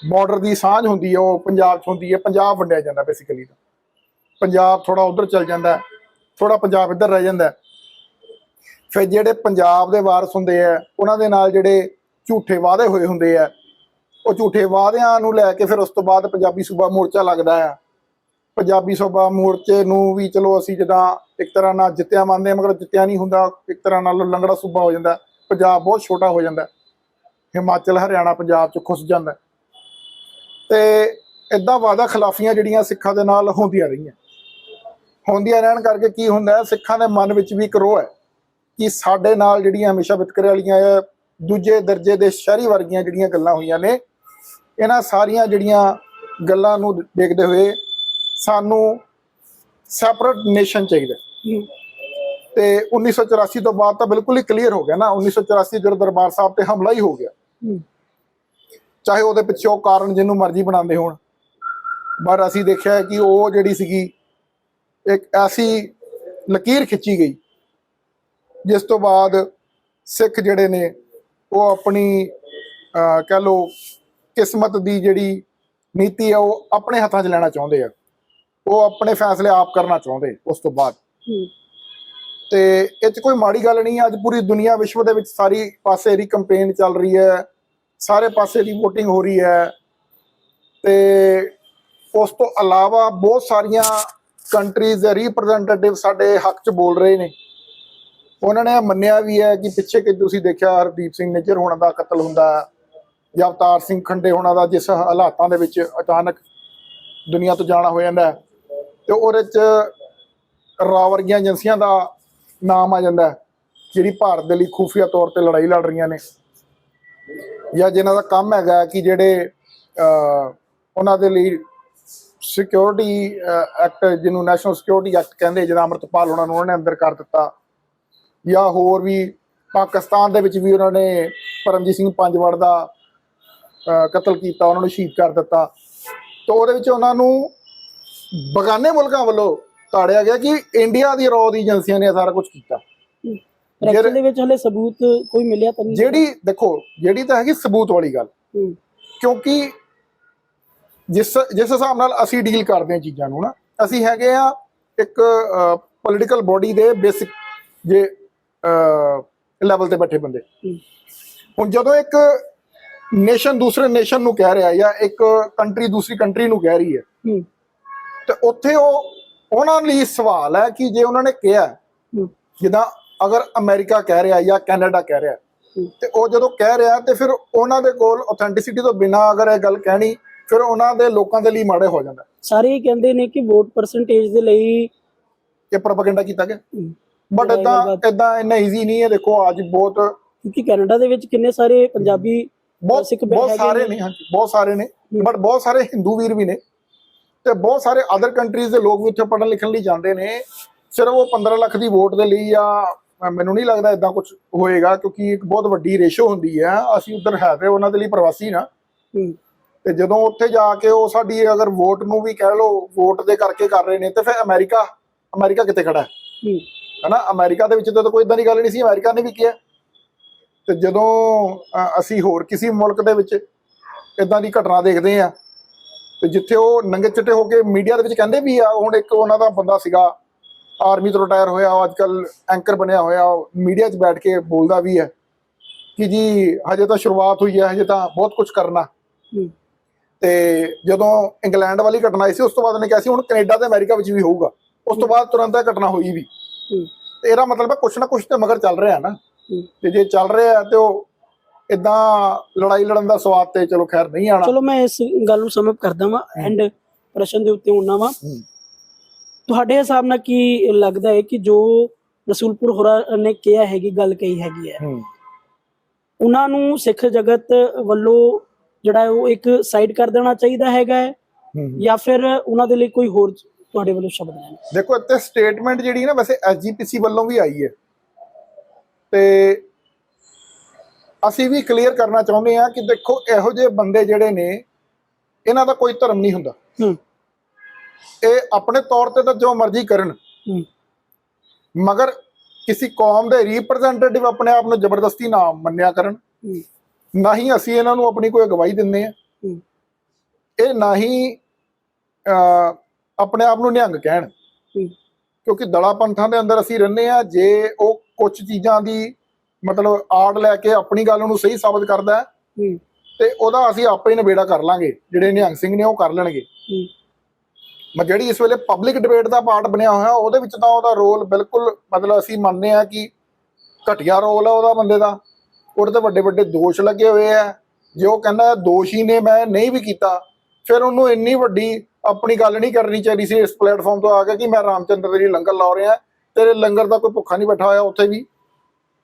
ਬਾਰਡਰ ਦੀ ਸਾਂਝ ਹੁੰਦੀ ਹੈ ਉਹ ਪੰਜਾਬ 'ਚ ਹੁੰਦੀ ਹੈ। ਪੰਜਾਬ ਵੰਡਿਆ ਜਾਂਦਾ ਬੇਸਿਕਲੀ ਪੰਜਾਬ ਥੋੜਾ ਉਧਰ ਚਲ ਜਾਂਦਾ ਥੋੜਾ ਪੰਜਾਬ ਇੱਧਰ ਰਹਿ ਜਾਂਦਾ। ਫਿਰ ਜਿਹੜੇ ਪੰਜਾਬ ਦੇ ਵਾਰਸ ਹੁੰਦੇ ਆ, ਉਹਨਾਂ ਦੇ ਨਾਲ ਜਿਹੜੇ ਝੂਠੇ ਵਾਅਦੇ ਹੋਏ ਹੁੰਦੇ ਆ, ਉਹ ਝੂਠੇ ਵਾਅਦਿਆਂ ਨੂੰ ਲੈ ਕੇ ਫਿਰ ਉਸ ਤੋਂ ਬਾਅਦ ਪੰਜਾਬੀ ਸੂਬਾ ਮੋਰਚਾ ਲੱਗਦਾ ਆ। ਪੰਜਾਬੀ ਸੂਬਾ ਮੋਰਚੇ ਨੂੰ ਵੀ ਚਲੋ ਅਸੀਂ ਜਿੱਦਾਂ ਇੱਕ ਤਰ੍ਹਾਂ ਨਾਲ ਜਿੱਤਿਆ ਮੰਨਦੇ ਆ ਮਗਰ ਜਿੱਤਿਆ ਨਹੀਂ ਹੁੰਦਾ, ਇੱਕ ਤਰ੍ਹਾਂ ਨਾਲ ਲੰਗੜਾ ਸੂਬਾ ਹੋ ਜਾਂਦਾ, ਪੰਜਾਬ ਬਹੁਤ ਛੋਟਾ ਹੋ ਜਾਂਦਾ। ਹਿਮਾਚਲ, ਹਰਿਆਣਾ, ਪੰਜਾਬ ਚ ਖੁੱਸ ਜਾਂਦਾ। ਤੇ ਇਦਾਂ ਵਾਦਾ ਖਿਲਾਫੀਆਂ ਜਿਹੜੀਆਂ ਸਿੱਖਾਂ ਦੇ ਨਾਲ ਹੁੰਦੀਆਂ ਰਹੀਆਂ। ਹੁੰਦੀਆਂ ਰਹਿਣ ਕਰਕੇ ਕੀ ਹੁੰਦਾ ਸਿੱਖਾਂ ਦੇ ਮਨ ਵਿੱਚ ਵੀ ਇੱਕ ਰੋਹ ਹੈ। ਕਿ ਸਾਡੇ ਨਾਲ ਜਿਹੜੀਆਂ ਹਮੇਸ਼ਾ ਵਿਤਕਰੇ ਵਾਲੀਆਂ ਆ, ਦੂਜੇ ਦਰਜੇ ਦੇ ਸ਼ਹਿਰੀ ਵਰਗੀਆਂ ਜਿਹੜੀਆਂ ਗੱਲਾਂ ਹੋਈਆਂ ਨੇ ਇਹਨਾਂ ਸਾਰੀਆਂ ਜਿਹੜੀਆਂ ਗੱਲਾਂ ਨੂੰ ਦੇਖਦੇ ਹੋਏ ਸਾਨੂੰ ਸੈਪਰੇਟ ਨੇਸ਼ਨ ਚਾਹੀਦਾ। ਤੇ 1984 ਤੋਂ ਬਾਅਦ ਤਾਂ ਬਿਲਕੁਲ ਹੀ ਕਲੀਅਰ ਹੋ ਗਿਆ ਨਾ 1984 ਜਦੋਂ ਦਰਬਾਰ ਸਾਹਿਬ ਤੇ ਹਮਲਾ ਹੀ ਹੋ ਗਿਆ। ਚਾਹੇ ਉਹਦੇ ਪਿੱਛੇ ਉਹ ਕਾਰਨ ਜਿਹਨੂੰ ਮਰਜ਼ੀ ਬਣਾਉਂਦੇ ਹੋਣ ਪਰ ਅਸੀਂ ਦੇਖਿਆ ਕਿ ਉਹ ਜਿਹੜੀ ਸੀਗੀ ਇੱਕ ਐਸੀ ਲਕੀਰ ਖਿੱਚੀ ਗਈ। ਜਿਸ ਤੋਂ ਬਾਅਦ ਸਿੱਖ ਜਿਹੜੇ ਨੇ ਉਹ ਆਪਣੀ ਕਹਿ ਲੋ ਕਿਸਮਤ ਦੀ ਜਿਹੜੀ ਨੀਤੀ ਹੈ ਉਹ ਆਪਣੇ ਹੱਥਾਂ 'ਚ ਲੈਣਾ ਚਾਹੁੰਦੇ ਆ। ਉਹ ਆਪਣੇ ਫੈਸਲੇ ਆਪ ਕਰਨਾ ਚਾਹੁੰਦੇ ਉਸ ਤੋਂ ਬਾਅਦ। ਤੇ ਇਹ 'ਚ ਕੋਈ ਮਾੜੀ ਗੱਲ ਨਹੀਂ ਅੱਜ ਪੂਰੀ ਦੁਨੀਆ ਵਿਸ਼ਵ ਦੇ ਵਿੱਚ ਸਾਰੀ ਪਾਸੇ ਦੀ ਕੰਪੇਨ ਚੱਲ ਰਹੀ ਹੈ ਸਾਰੇ ਪਾਸੇ ਦੀ VOTING ਹੋ ਰਹੀ ਹੈ। ਤੇ ਉਸ ਤੋਂ ਇਲਾਵਾ ਬਹੁਤ ਸਾਰੀਆਂ ਕੰਟਰੀਜ਼ ਦੇ ਰਿਪਰੈਜ਼ੈਂਟੇਟਿਵ ਸਾਡੇ ਹੱਕ 'ਚ ਬੋਲ ਰਹੇ ਨੇ। ਉਹਨਾਂ ਨੇ ਮੰਨਿਆ ਵੀ ਹੈ ਕਿ ਪਿੱਛੇ ਕਿ ਤੁਸੀਂ ਦੇਖਿਆ ਹਰਦੀਪ ਸਿੰਘ ਨਿੱਜਰ ਹੋਣਾ ਦਾ ਕਤਲ ਹੁੰਦਾ ਜਾਂ ਅਵਤਾਰ ਸਿੰਘ ਖੰਡੇ ਹੋਣਾ ਦਾ ਜਿਸ ਹਾਲਾਤਾਂ ਦੇ ਵਿੱਚ ਅਚਾਨਕ ਦੁਨੀਆ ਤੋਂ ਜਾਣਾ ਹੋ ਜਾਂਦਾ ਹੈ ਤੇ ਉਹਦੇ 'ਚ ਰਾ ਵਰਗੀਆਂ ਏਜੰਸੀਆਂ ਦਾ ਨਾਮ ਆ ਜਾਂਦਾ ਜਿਹੜੀ ਭਾਰਤ ਦੇ ਲਈ ਖੂਫੀਆ ਤੌਰ ਤੇ ਲੜਾਈ ਲੜ ਰਹੀਆਂ ਨੇ ਜਾਂ ਜਿਨ੍ਹਾਂ ਦਾ ਕੰਮ ਹੈਗਾ ਕਿ ਜਿਹੜੇ ਉਹਨਾਂ ਦੇ ਲਈ ਸਿਕਿਉਰਿਟੀ ਐਕਟ ਜਿਹਨੂੰ ਨੈਸ਼ਨਲ ਸਿਕਿਉਰਿਟੀ ਐਕਟ ਕਹਿੰਦੇ ਜਿਹਦਾ ਅਮਰਤਪਾਲ ਉਹਨਾਂ ਨੂੰ ਉਹਨਾਂ ਨੇ ਅੰਦਰ ਕਰ ਦਿੱਤਾ। ਜਾਂ ਹੋਰ ਵੀ ਪਾਕਿਸਤਾਨ ਦੇ ਵਿੱਚ ਵੀ ਉਹਨਾਂ ਨੇ ਪਰਮਜੀਤ ਸਿੰਘ ਪੰਜਵੜ ਦਾ ਕਤਲ ਕੀਤਾ ਉਹਨਾਂ ਨੂੰ ਸ਼ਹੀਦ ਕਰ ਦਿੱਤਾ। ਤਾਂ ਉਹਦੇ ਵਿੱਚ ਉਹਨਾਂ ਨੂੰ ਬਗਾਨੇ ਮੁਲਕਾਂ ਵੱਲੋਂ ਤਾੜਿਆ ਗਿਆ ਕਿ ਇੰਡੀਆ ਦੀ ਰੌ ਦੀ ਏਜੰਸੀਆਂ ਨੇ ਸਾਰਾ ਕੁਝ ਕੀਤਾ। actual ਦੇ ਵਿੱਚ ਹਲੇ ਸਬੂਤ ਕੋਈ ਮਿਲਿਆ ਤਾਂ ਨਹੀਂ? ਜਿਹੜੀ ਦੇਖੋ ਜਿਹੜੀ ਤਾਂ ਹੈਗੀ ਸਬੂਤ ਵਾਲੀ ਗੱਲ। ਕਿਉਂਕਿ ਜਿਸ ਜਿਸ ਹਿਸਾਬ ਨਾਲ ਅਸੀਂ ਡੀਲ ਕਰਦੇ ਹਾਂ ਚੀਜ਼ਾਂ ਨੂੰ ਨਾ ਅਸੀਂ ਹੈਗੇ ਆ ਇੱਕ ਪੋਲੀਟੀਕਲ ਬੋਡੀ ਦੇ ਬੇਸਿਕ ਜੇ ਲੈਵਲ ਤੇ ਬੈਠੇ ਬੰਦੇ। ਹੁਣ ਜਦੋਂ ਇੱਕ ਨੇਸ਼ਨ ਦੂਸਰੇ ਨੇਸ਼ਨ ਨੂੰ ਕਹਿ ਰਿਹਾ ਜਾਂ ਇੱਕ ਕੰਟਰੀ ਦੂਸਰੀ ਕੰਟਰੀ ਨੂੰ ਕਹਿ ਰਹੀ ਹੈ ਤੇ ਉੱਥੇ ਉਹ ਉਹਨਾਂ ਲਈ ਸਵਾਲ ਹੈ ਕਿ ਜੇ ਉਹਨਾਂ ਨੇ ਕਿਹਾ ਜਿੱਦਾਂ ਅਗਰ ਅਮਰੀਕਾ ਕਹਿ ਰਿਹਾ ਜਾਂ ਕੈਨੇਡਾ ਕਹਿ ਰਿਹਾ। ਤੇ ਉਹ ਜਦੋਂ ਕਹਿ ਰਿਹਾ ਤੇ ਫਿਰ ਉਹਨਾਂ ਦੇ ਕੋਲ ਆਥੈਂਟਿਸਿਟੀ ਤੋਂ ਬਿਨਾ ਅਗਰ ਇਹ ਗੱਲ ਕਹਿਣੀ ਫਿਰ ਉਹਨਾਂ ਦੇ ਲੋਕਾਂ ਦੇ ਲਈ ਮਾੜੇ ਹੋ ਜਾਂਦਾ। ਸਾਰੇ ਇਹ ਕਹਿੰਦੇ ਨੇ ਕਿ ਵੋਟ ਪਰਸੈਂਟੇਜ ਦੇ ਲਈ ਇਹ ਪ੍ਰੋਪਗੈਂਡਾ ਕੀਤਾ ਗਿਆ। ਬਟ ਇਦਾਂ। ਇਦਾਂ ਇੰਨਾ ਈਜ਼ੀ ਨਹੀਂ ਹੈ। ਦੇਖੋ ਅੱਜ ਬਹੁਤ ਕਿਉਂਕਿ ਕੈਨੇਡਾ ਦੇ ਵਿੱਚ ਕਿੰਨੇ ਸਾਰੇ ਪੰਜਾਬੀ ਬਹੁਤ ਸਿੱਖ ਬਹੁਤ ਸਾਰੇ ਨੇ। ਹਾਂਜੀ ਬਹੁਤ ਸਾਰੇ ਨੇ। ਬਟ ਬਹੁਤ ਸਾਰੇ ਹਿੰਦੂ ਵੀਰ ਵੀ ਨੇ ਤੇ ਬਹੁਤ ਸਾਰੇ ਅਦਰ ਕੰਟਰੀਜ਼ ਦੇ ਲੋਕ ਵੀ ਉੱਥੇ ਪੜ੍ਹਨ ਲਿਖਣ ਲਈ ਜਾਂਦੇ ਨੇ। ਸਿਰਫ ਉਹ 15 ਲੱਖ ਦੀ ਵੋਟ ਦੇ ਲਈ ਜਾਂ ਮੈਨੂੰ ਨਹੀਂ ਲੱਗਦਾ ਇਦਾਂ ਕੁਝ ਹੋਏਗਾ ਕਿਉਂਕਿ ਇੱਕ ਬਹੁਤ ਵੱਡੀ ਰੇਸ਼ੋ ਹੁੰਦੀ ਹੈ। ਅਸੀਂ ਉਧਰ ਹੈ ਤੇ ਉਹਨਾਂ ਦੇ ਲਈ ਪ੍ਰਵਾਸੀ ਨਾ। ਤੇ ਜਦੋਂ ਉੱਥੇ ਜਾ ਕੇ ਉਹ ਸਾਡੀ ਅਗਰ ਵੋਟ ਨੂੰ ਵੀ ਕਹਿ ਲਓ ਵੋਟ ਦੇ ਕਰਕੇ ਕਰ ਰਹੇ ਨੇ ਤੇ ਫਿਰ ਅਮਰੀਕਾ ਅਮਰੀਕਾ ਕਿੱਥੇ ਖੜਾ ਹੂੰ, ਹਨਾ ਅਮਰੀਕਾ ਦੇ ਵਿੱਚ ਤਾਂ ਕੋਈ ਇਦਾਂ ਦੀ ਗੱਲ ਨਹੀਂ ਸੀ ਅਮਰੀਕਾ ਨੇ ਵੀ ਕਿਹਾ। ਤੇ ਜਦੋਂ ਅਸੀਂ ਹੋਰ ਕਿਸੇ ਮੁਲਕ ਦੇ ਵਿੱਚ ਇਦਾਂ ਦੀ ਘਟਨਾ ਦੇਖਦੇ ਆ ਤੇ ਜਿੱਥੇ ਉਹ ਨੰਗੇ ਚਿੱਟੇ ਹੋ ਕੇ ਮੀਡੀਆ ਦੇ ਵਿੱਚ ਕਹਿੰਦੇ ਵੀ ਆ ਹੁਣ ਇੱਕ ਉਹਨਾਂ ਦਾ ਬੰਦਾ ਸੀਗਾ ਆਰਮੀ ਤੋਂ ਰਿਟਾਇਰ ਹੋਇਆ ਉਹ ਅੱਜਕੱਲ ਐਂਕਰ ਬਣਿਆ ਹੋਇਆ ਮੀਡੀਆ 'ਚ ਬੈਠ ਕੇ ਬੋਲਦਾ ਵੀ ਹੈ ਕਿ ਜੀ ਹਜੇ ਤਾਂ ਸ਼ੁਰੂਆਤ ਹੋਈ ਹੈ ਹਜੇ ਤਾਂ ਬਹੁਤ ਕੁਝ ਕਰਨਾ। ਤੇ ਜਦੋਂ ਇੰਗਲੈਂਡ ਵਾਲੀ ਘਟਨਾ ਆਈ ਸੀ ਉਸ ਤੋਂ ਬਾਅਦ ਉਹਨੇ ਕਿਹਾ ਸੀ ਹੁਣ ਕੈਨੇਡਾ ਤੇ ਅਮਰੀਕਾ ਵਿੱਚ ਵੀ ਹੋਊਗਾ। ਉਸ ਤੋਂ ਬਾਅਦ ਤੁਰੰਤ ਇਹ ਘਟਨਾ ਹੋਈ ਵੀ। ਤੇ ਇਹਦਾ ਮਤਲਬ ਹੈ ਕੁਛ ਨਾ ਕੁਛ ਤੇ ਮਗਰ ਚੱਲ ਰਿਹਾ ਨਾ। ਤੇ ਜੇ ਚੱਲ ਰਿਹਾ ਹੈ ਤੇ ਉਹ ਇਦਾਂ ਲੜਾਈ ਲੜਨ ਦਾ ਸਵਾਦ ਤੇ ਚਲੋ ਖੈਰ ਨਹੀਂ ਆਣਾ। ਚਲੋ ਮੈਂ ਇਸ ਗੱਲ ਨੂੰ ਸਮਝ ਕਰਦਾ ਵਾਂ ਐਂਡ ਪ੍ਰਸ਼ਨ ਦੇ ਉੱਤੇ ਹੁੰਨਾ ਵਾਂ। ਤੁਹਾਡੇ ਹਿਸਾਬ ਨਾਲ ਕੀ ਲੱਗਦਾ ਹੈ ਕਿ ਜੋ ਰਸੂਲਪੁਰ ਹੋਰਾਂ ਨੇ ਕਿਹਾ ਹੈਗੀ ਗੱਲ ਕਹੀ ਹੈਗੀ ਹੈ ਉਹਨਾਂ ਨੂੰ ਸਿੱਖ ਜਗਤ ਵੱਲੋਂ ਜਿਹੜਾ ਉਹ ਇੱਕ ਸਾਈਡ ਕਰ ਦੇਣਾ ਚਾਹੀਦਾ ਹੈਗਾ ਜਾਂ ਫਿਰ ਉਹਨਾਂ ਦੇ ਲਈ ਕੋਈ ਹੋਰ ਤੁਹਾਡੇ ਵੱਲੋਂ ਸ਼ਬਦ ਹਨ ਦੇਖੋ ਇੱਥੇ ਸਟੇਟਮੈਂਟ ਜਿਹੜੀ ਨਾ ਵੈਸੇ ਐਸਜੀਪੀਸੀ ਵੱਲੋਂ ਵੀ ਆਈ ਹੈ। ਤੇ ਅਸੀਂ ਵੀ ਕਲੀਅਰ ਕਰਨਾ ਚਾਹੁੰਦੇ ਹਾਂ ਕਿ ਦੇਖੋ ਇਹੋ ਜਿਹੇ ਬੰਦੇ ਜਿਹੜੇ ਨੇ ਇਹਨਾਂ ਦਾ ਕੋਈ ਧਰਮ ਨਹੀਂ ਹੁੰਦਾ। ਇਹ ਆਪਣੇ ਤੌਰ ਤੇ ਤਾਂ ਜੋ ਮਰਜ਼ੀ ਕਰਨ। ਮਗਰ ਕਿਸੇ ਕੌਮ ਦੇ ਰਿਪਰੈਜ਼ੈਂਟੇਟਿਵ ਆਪਣੇ ਆਪ ਨੂੰ ਜ਼ਬਰਦਸਤੀ ਨਾ ਮੰਨਿਆ ਕਰਨ। ਨਾ ਹੀ ਅਸੀਂ ਇਹਨਾਂ ਨੂੰ ਆਪਣੀ ਕੋਈ ਅਗਵਾਈ ਦਿੰਦੇ ਆ ਇਹ ਨਾ ਹੀ ਆਪਣੇ ਆਪ ਨੂੰ ਨਿਹੰਗ ਕਹਿਣ। ਹੂੰ, ਕਿਉਂਕਿ ਦਲਾ ਪੰਥਾਂ ਦੇ ਅੰਦਰ ਅਸੀਂ ਰਹਿੰਦੇ ਆ ਜੇ ਉਹ ਕੁਝ ਚੀਜ਼ਾਂ ਦੀ ਮਤਲਬ ਆੜ ਲੈ ਕੇ ਆਪਣੀ ਗੱਲ ਨੂੰ ਸਹੀ ਸਾਬਤ ਕਰਦਾ ਹੈ ਹੂੰ, ਤੇ ਉਹਦਾ ਅਸੀਂ ਆਪੇ ਹੀ ਨਿਬੇੜਾ ਕਰ ਲਾਂਗੇ ਜਿਹੜੇ ਨਿਹੰਗ ਸਿੰਘ ਨੇ ਉਹ ਕਰ ਲੈਣਗੇ। ਹੂੰ, ਮੈਂ ਜਿਹੜੀ ਇਸ ਵੇਲੇ ਪਬਲਿਕ ਡਿਬੇਟ ਦਾ ਪਾਰਟ ਬਣਿਆ ਹੋਇਆ ਉਹਦੇ ਵਿੱਚ ਤਾਂ ਉਹਦਾ ਰੋਲ ਬਿਲਕੁਲ ਮਤਲਬ ਅਸੀਂ ਮੰਨਦੇ ਆ ਕਿ ਘਟੀਆ ਰੋਲ ਆ ਉਹਦਾ ਬੰਦੇ ਦਾ। ਉਹਦੇ ਤੇ ਵੱਡੇ ਵੱਡੇ ਦੋਸ਼ ਲੱਗੇ ਹੋਏ ਆ ਜੇ ਉਹ ਕਹਿੰਦਾ ਦੋਸ਼ੀ ਨੇ ਮੈਂ ਨਹੀਂ ਵੀ ਕੀਤਾ ਫਿਰ ਉਹਨੂੰ ਇੰਨੀ ਵੱਡੀ ਆਪਣੀ ਗੱਲ ਨਹੀਂ ਕਰਨੀ ਚਾਹੀਦੀ ਸੀ ਇਸ ਪਲੇਟਫਾਰਮ ਤੋਂ ਆ ਕੇ ਕਿ ਮੈਂ ਰਾਮਚੰਦਰ ਦੇ ਲਈ ਲੰਗਰ ਲਾ ਰਿਹਾ ਤੇਰੇ ਲੰਗਰ ਦਾ ਕੋਈ ਭੁੱਖਾ ਨਹੀਂ ਬੈਠਾ ਹੋਇਆ ਉੱਥੇ ਵੀ।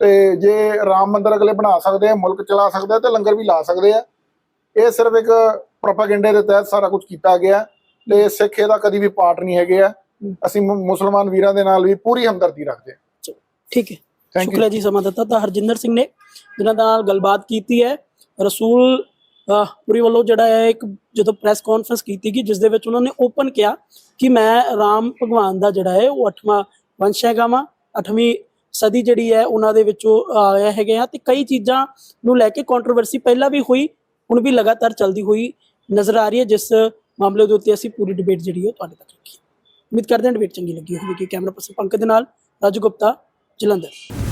ਤੇ ਜੇ ਰਾਮ ਮੰਦਿਰ ਅਗਲੇ ਬਣਾ ਸਕਦੇ ਆ ਮੁਲਕ ਚਲਾ ਸਕਦੇ ਆ ਤੇ ਲੰਗਰ ਵੀ ਲਾ ਸਕਦੇ ਆ। ਇਹ ਸਿਰਫ ਇੱਕ ਪ੍ਰੋਪਾਗੈਂਡੇ ਦੇ ਤਹਿਤ ਸਾਰਾ ਕੁਝ ਕੀਤਾ ਗਿਆ ਤੇ ਸਿੱਖ ਇਹਦਾ ਕਦੀ ਵੀ ਪਾਰਟ ਨਹੀਂ ਹੈਗੇ ਆ। ਅਸੀਂ ਮੁਸਲਮਾਨ ਵੀਰਾਂ ਦੇ ਨਾਲ ਵੀ ਪੂਰੀ ਹਮਦਰਦੀ ਰੱਖਦੇ ਹਾਂ ਠੀਕ ਹੈ. ਸ਼ੁਕਰੀਆ ਜੀ ਸਮਾਂ ਦਿੱਤਾ ਤਾਂ ਹਰਜਿੰਦਰ ਸਿੰਘ ਨੇ ਜਿਨ੍ਹਾਂ ਨਾਲ ਗੱਲਬਾਤ ਕੀਤੀ ਹੈ। ਰਸੂਲ ਪੁਰੀ ਵੱਲੋਂ ਜਿਹੜਾ ਹੈ ਇੱਕ ਜਦੋਂ ਪ੍ਰੈਸ ਕਾਨਫਰੰਸ ਕੀਤੀ ਗਈ ਜਿਸ ਦੇ ਵਿੱਚ ਉਹਨਾਂ ਨੇ ਓਪਨ ਕਿਹਾ ਕਿ ਮੈਂ ਰਾਮ ਭਗਵਾਨ ਦਾ ਜਿਹੜਾ ਹੈ ਉਹ 8ਵਾਂ ਵੰਸ਼ ਹੈਗਾ ਵਾਂ 8ਵੀਂ ਸਦੀ ਜਿਹੜੀ ਹੈ ਉਹਨਾਂ ਦੇ ਵਿੱਚੋਂ ਆਇਆ ਹੈਗੇ ਆ ਤੇ ਕਈ ਚੀਜ਼ਾਂ ਨੂੰ ਲੈ ਕੇ ਕੰਟਰੋਵਰਸੀ ਪਹਿਲਾਂ ਵੀ ਹੋਈ, ਹੁਣ ਵੀ ਲਗਾਤਾਰ ਚੱਲਦੀ ਹੋਈ ਨਜ਼ਰ ਆ ਰਹੀ ਹੈ, ਜਿਸ ਮਾਮਲੇ ਦੇ ਉੱਤੇ ਅਸੀਂ ਪੂਰੀ ਡਿਬੇਟ ਜਿਹੜੀ ਹੈ ਉਹ ਤੁਹਾਡੇ ਤੱਕ ਰੱਖੀ ਉਮੀਦ ਕਰਦੇ ਹਾਂ ਡਿਬੇਟ ਚੰਗੀ ਲੱਗੀ ਹੋਵੇਗੀ। ਕੈਮਰਾ ਪਰਸਨ ਪੰਕਜ ਦੇ ਨਾਲ, ਰਾਜੂ ਗੁਪਤਾ, ਜਲੰਧਰ।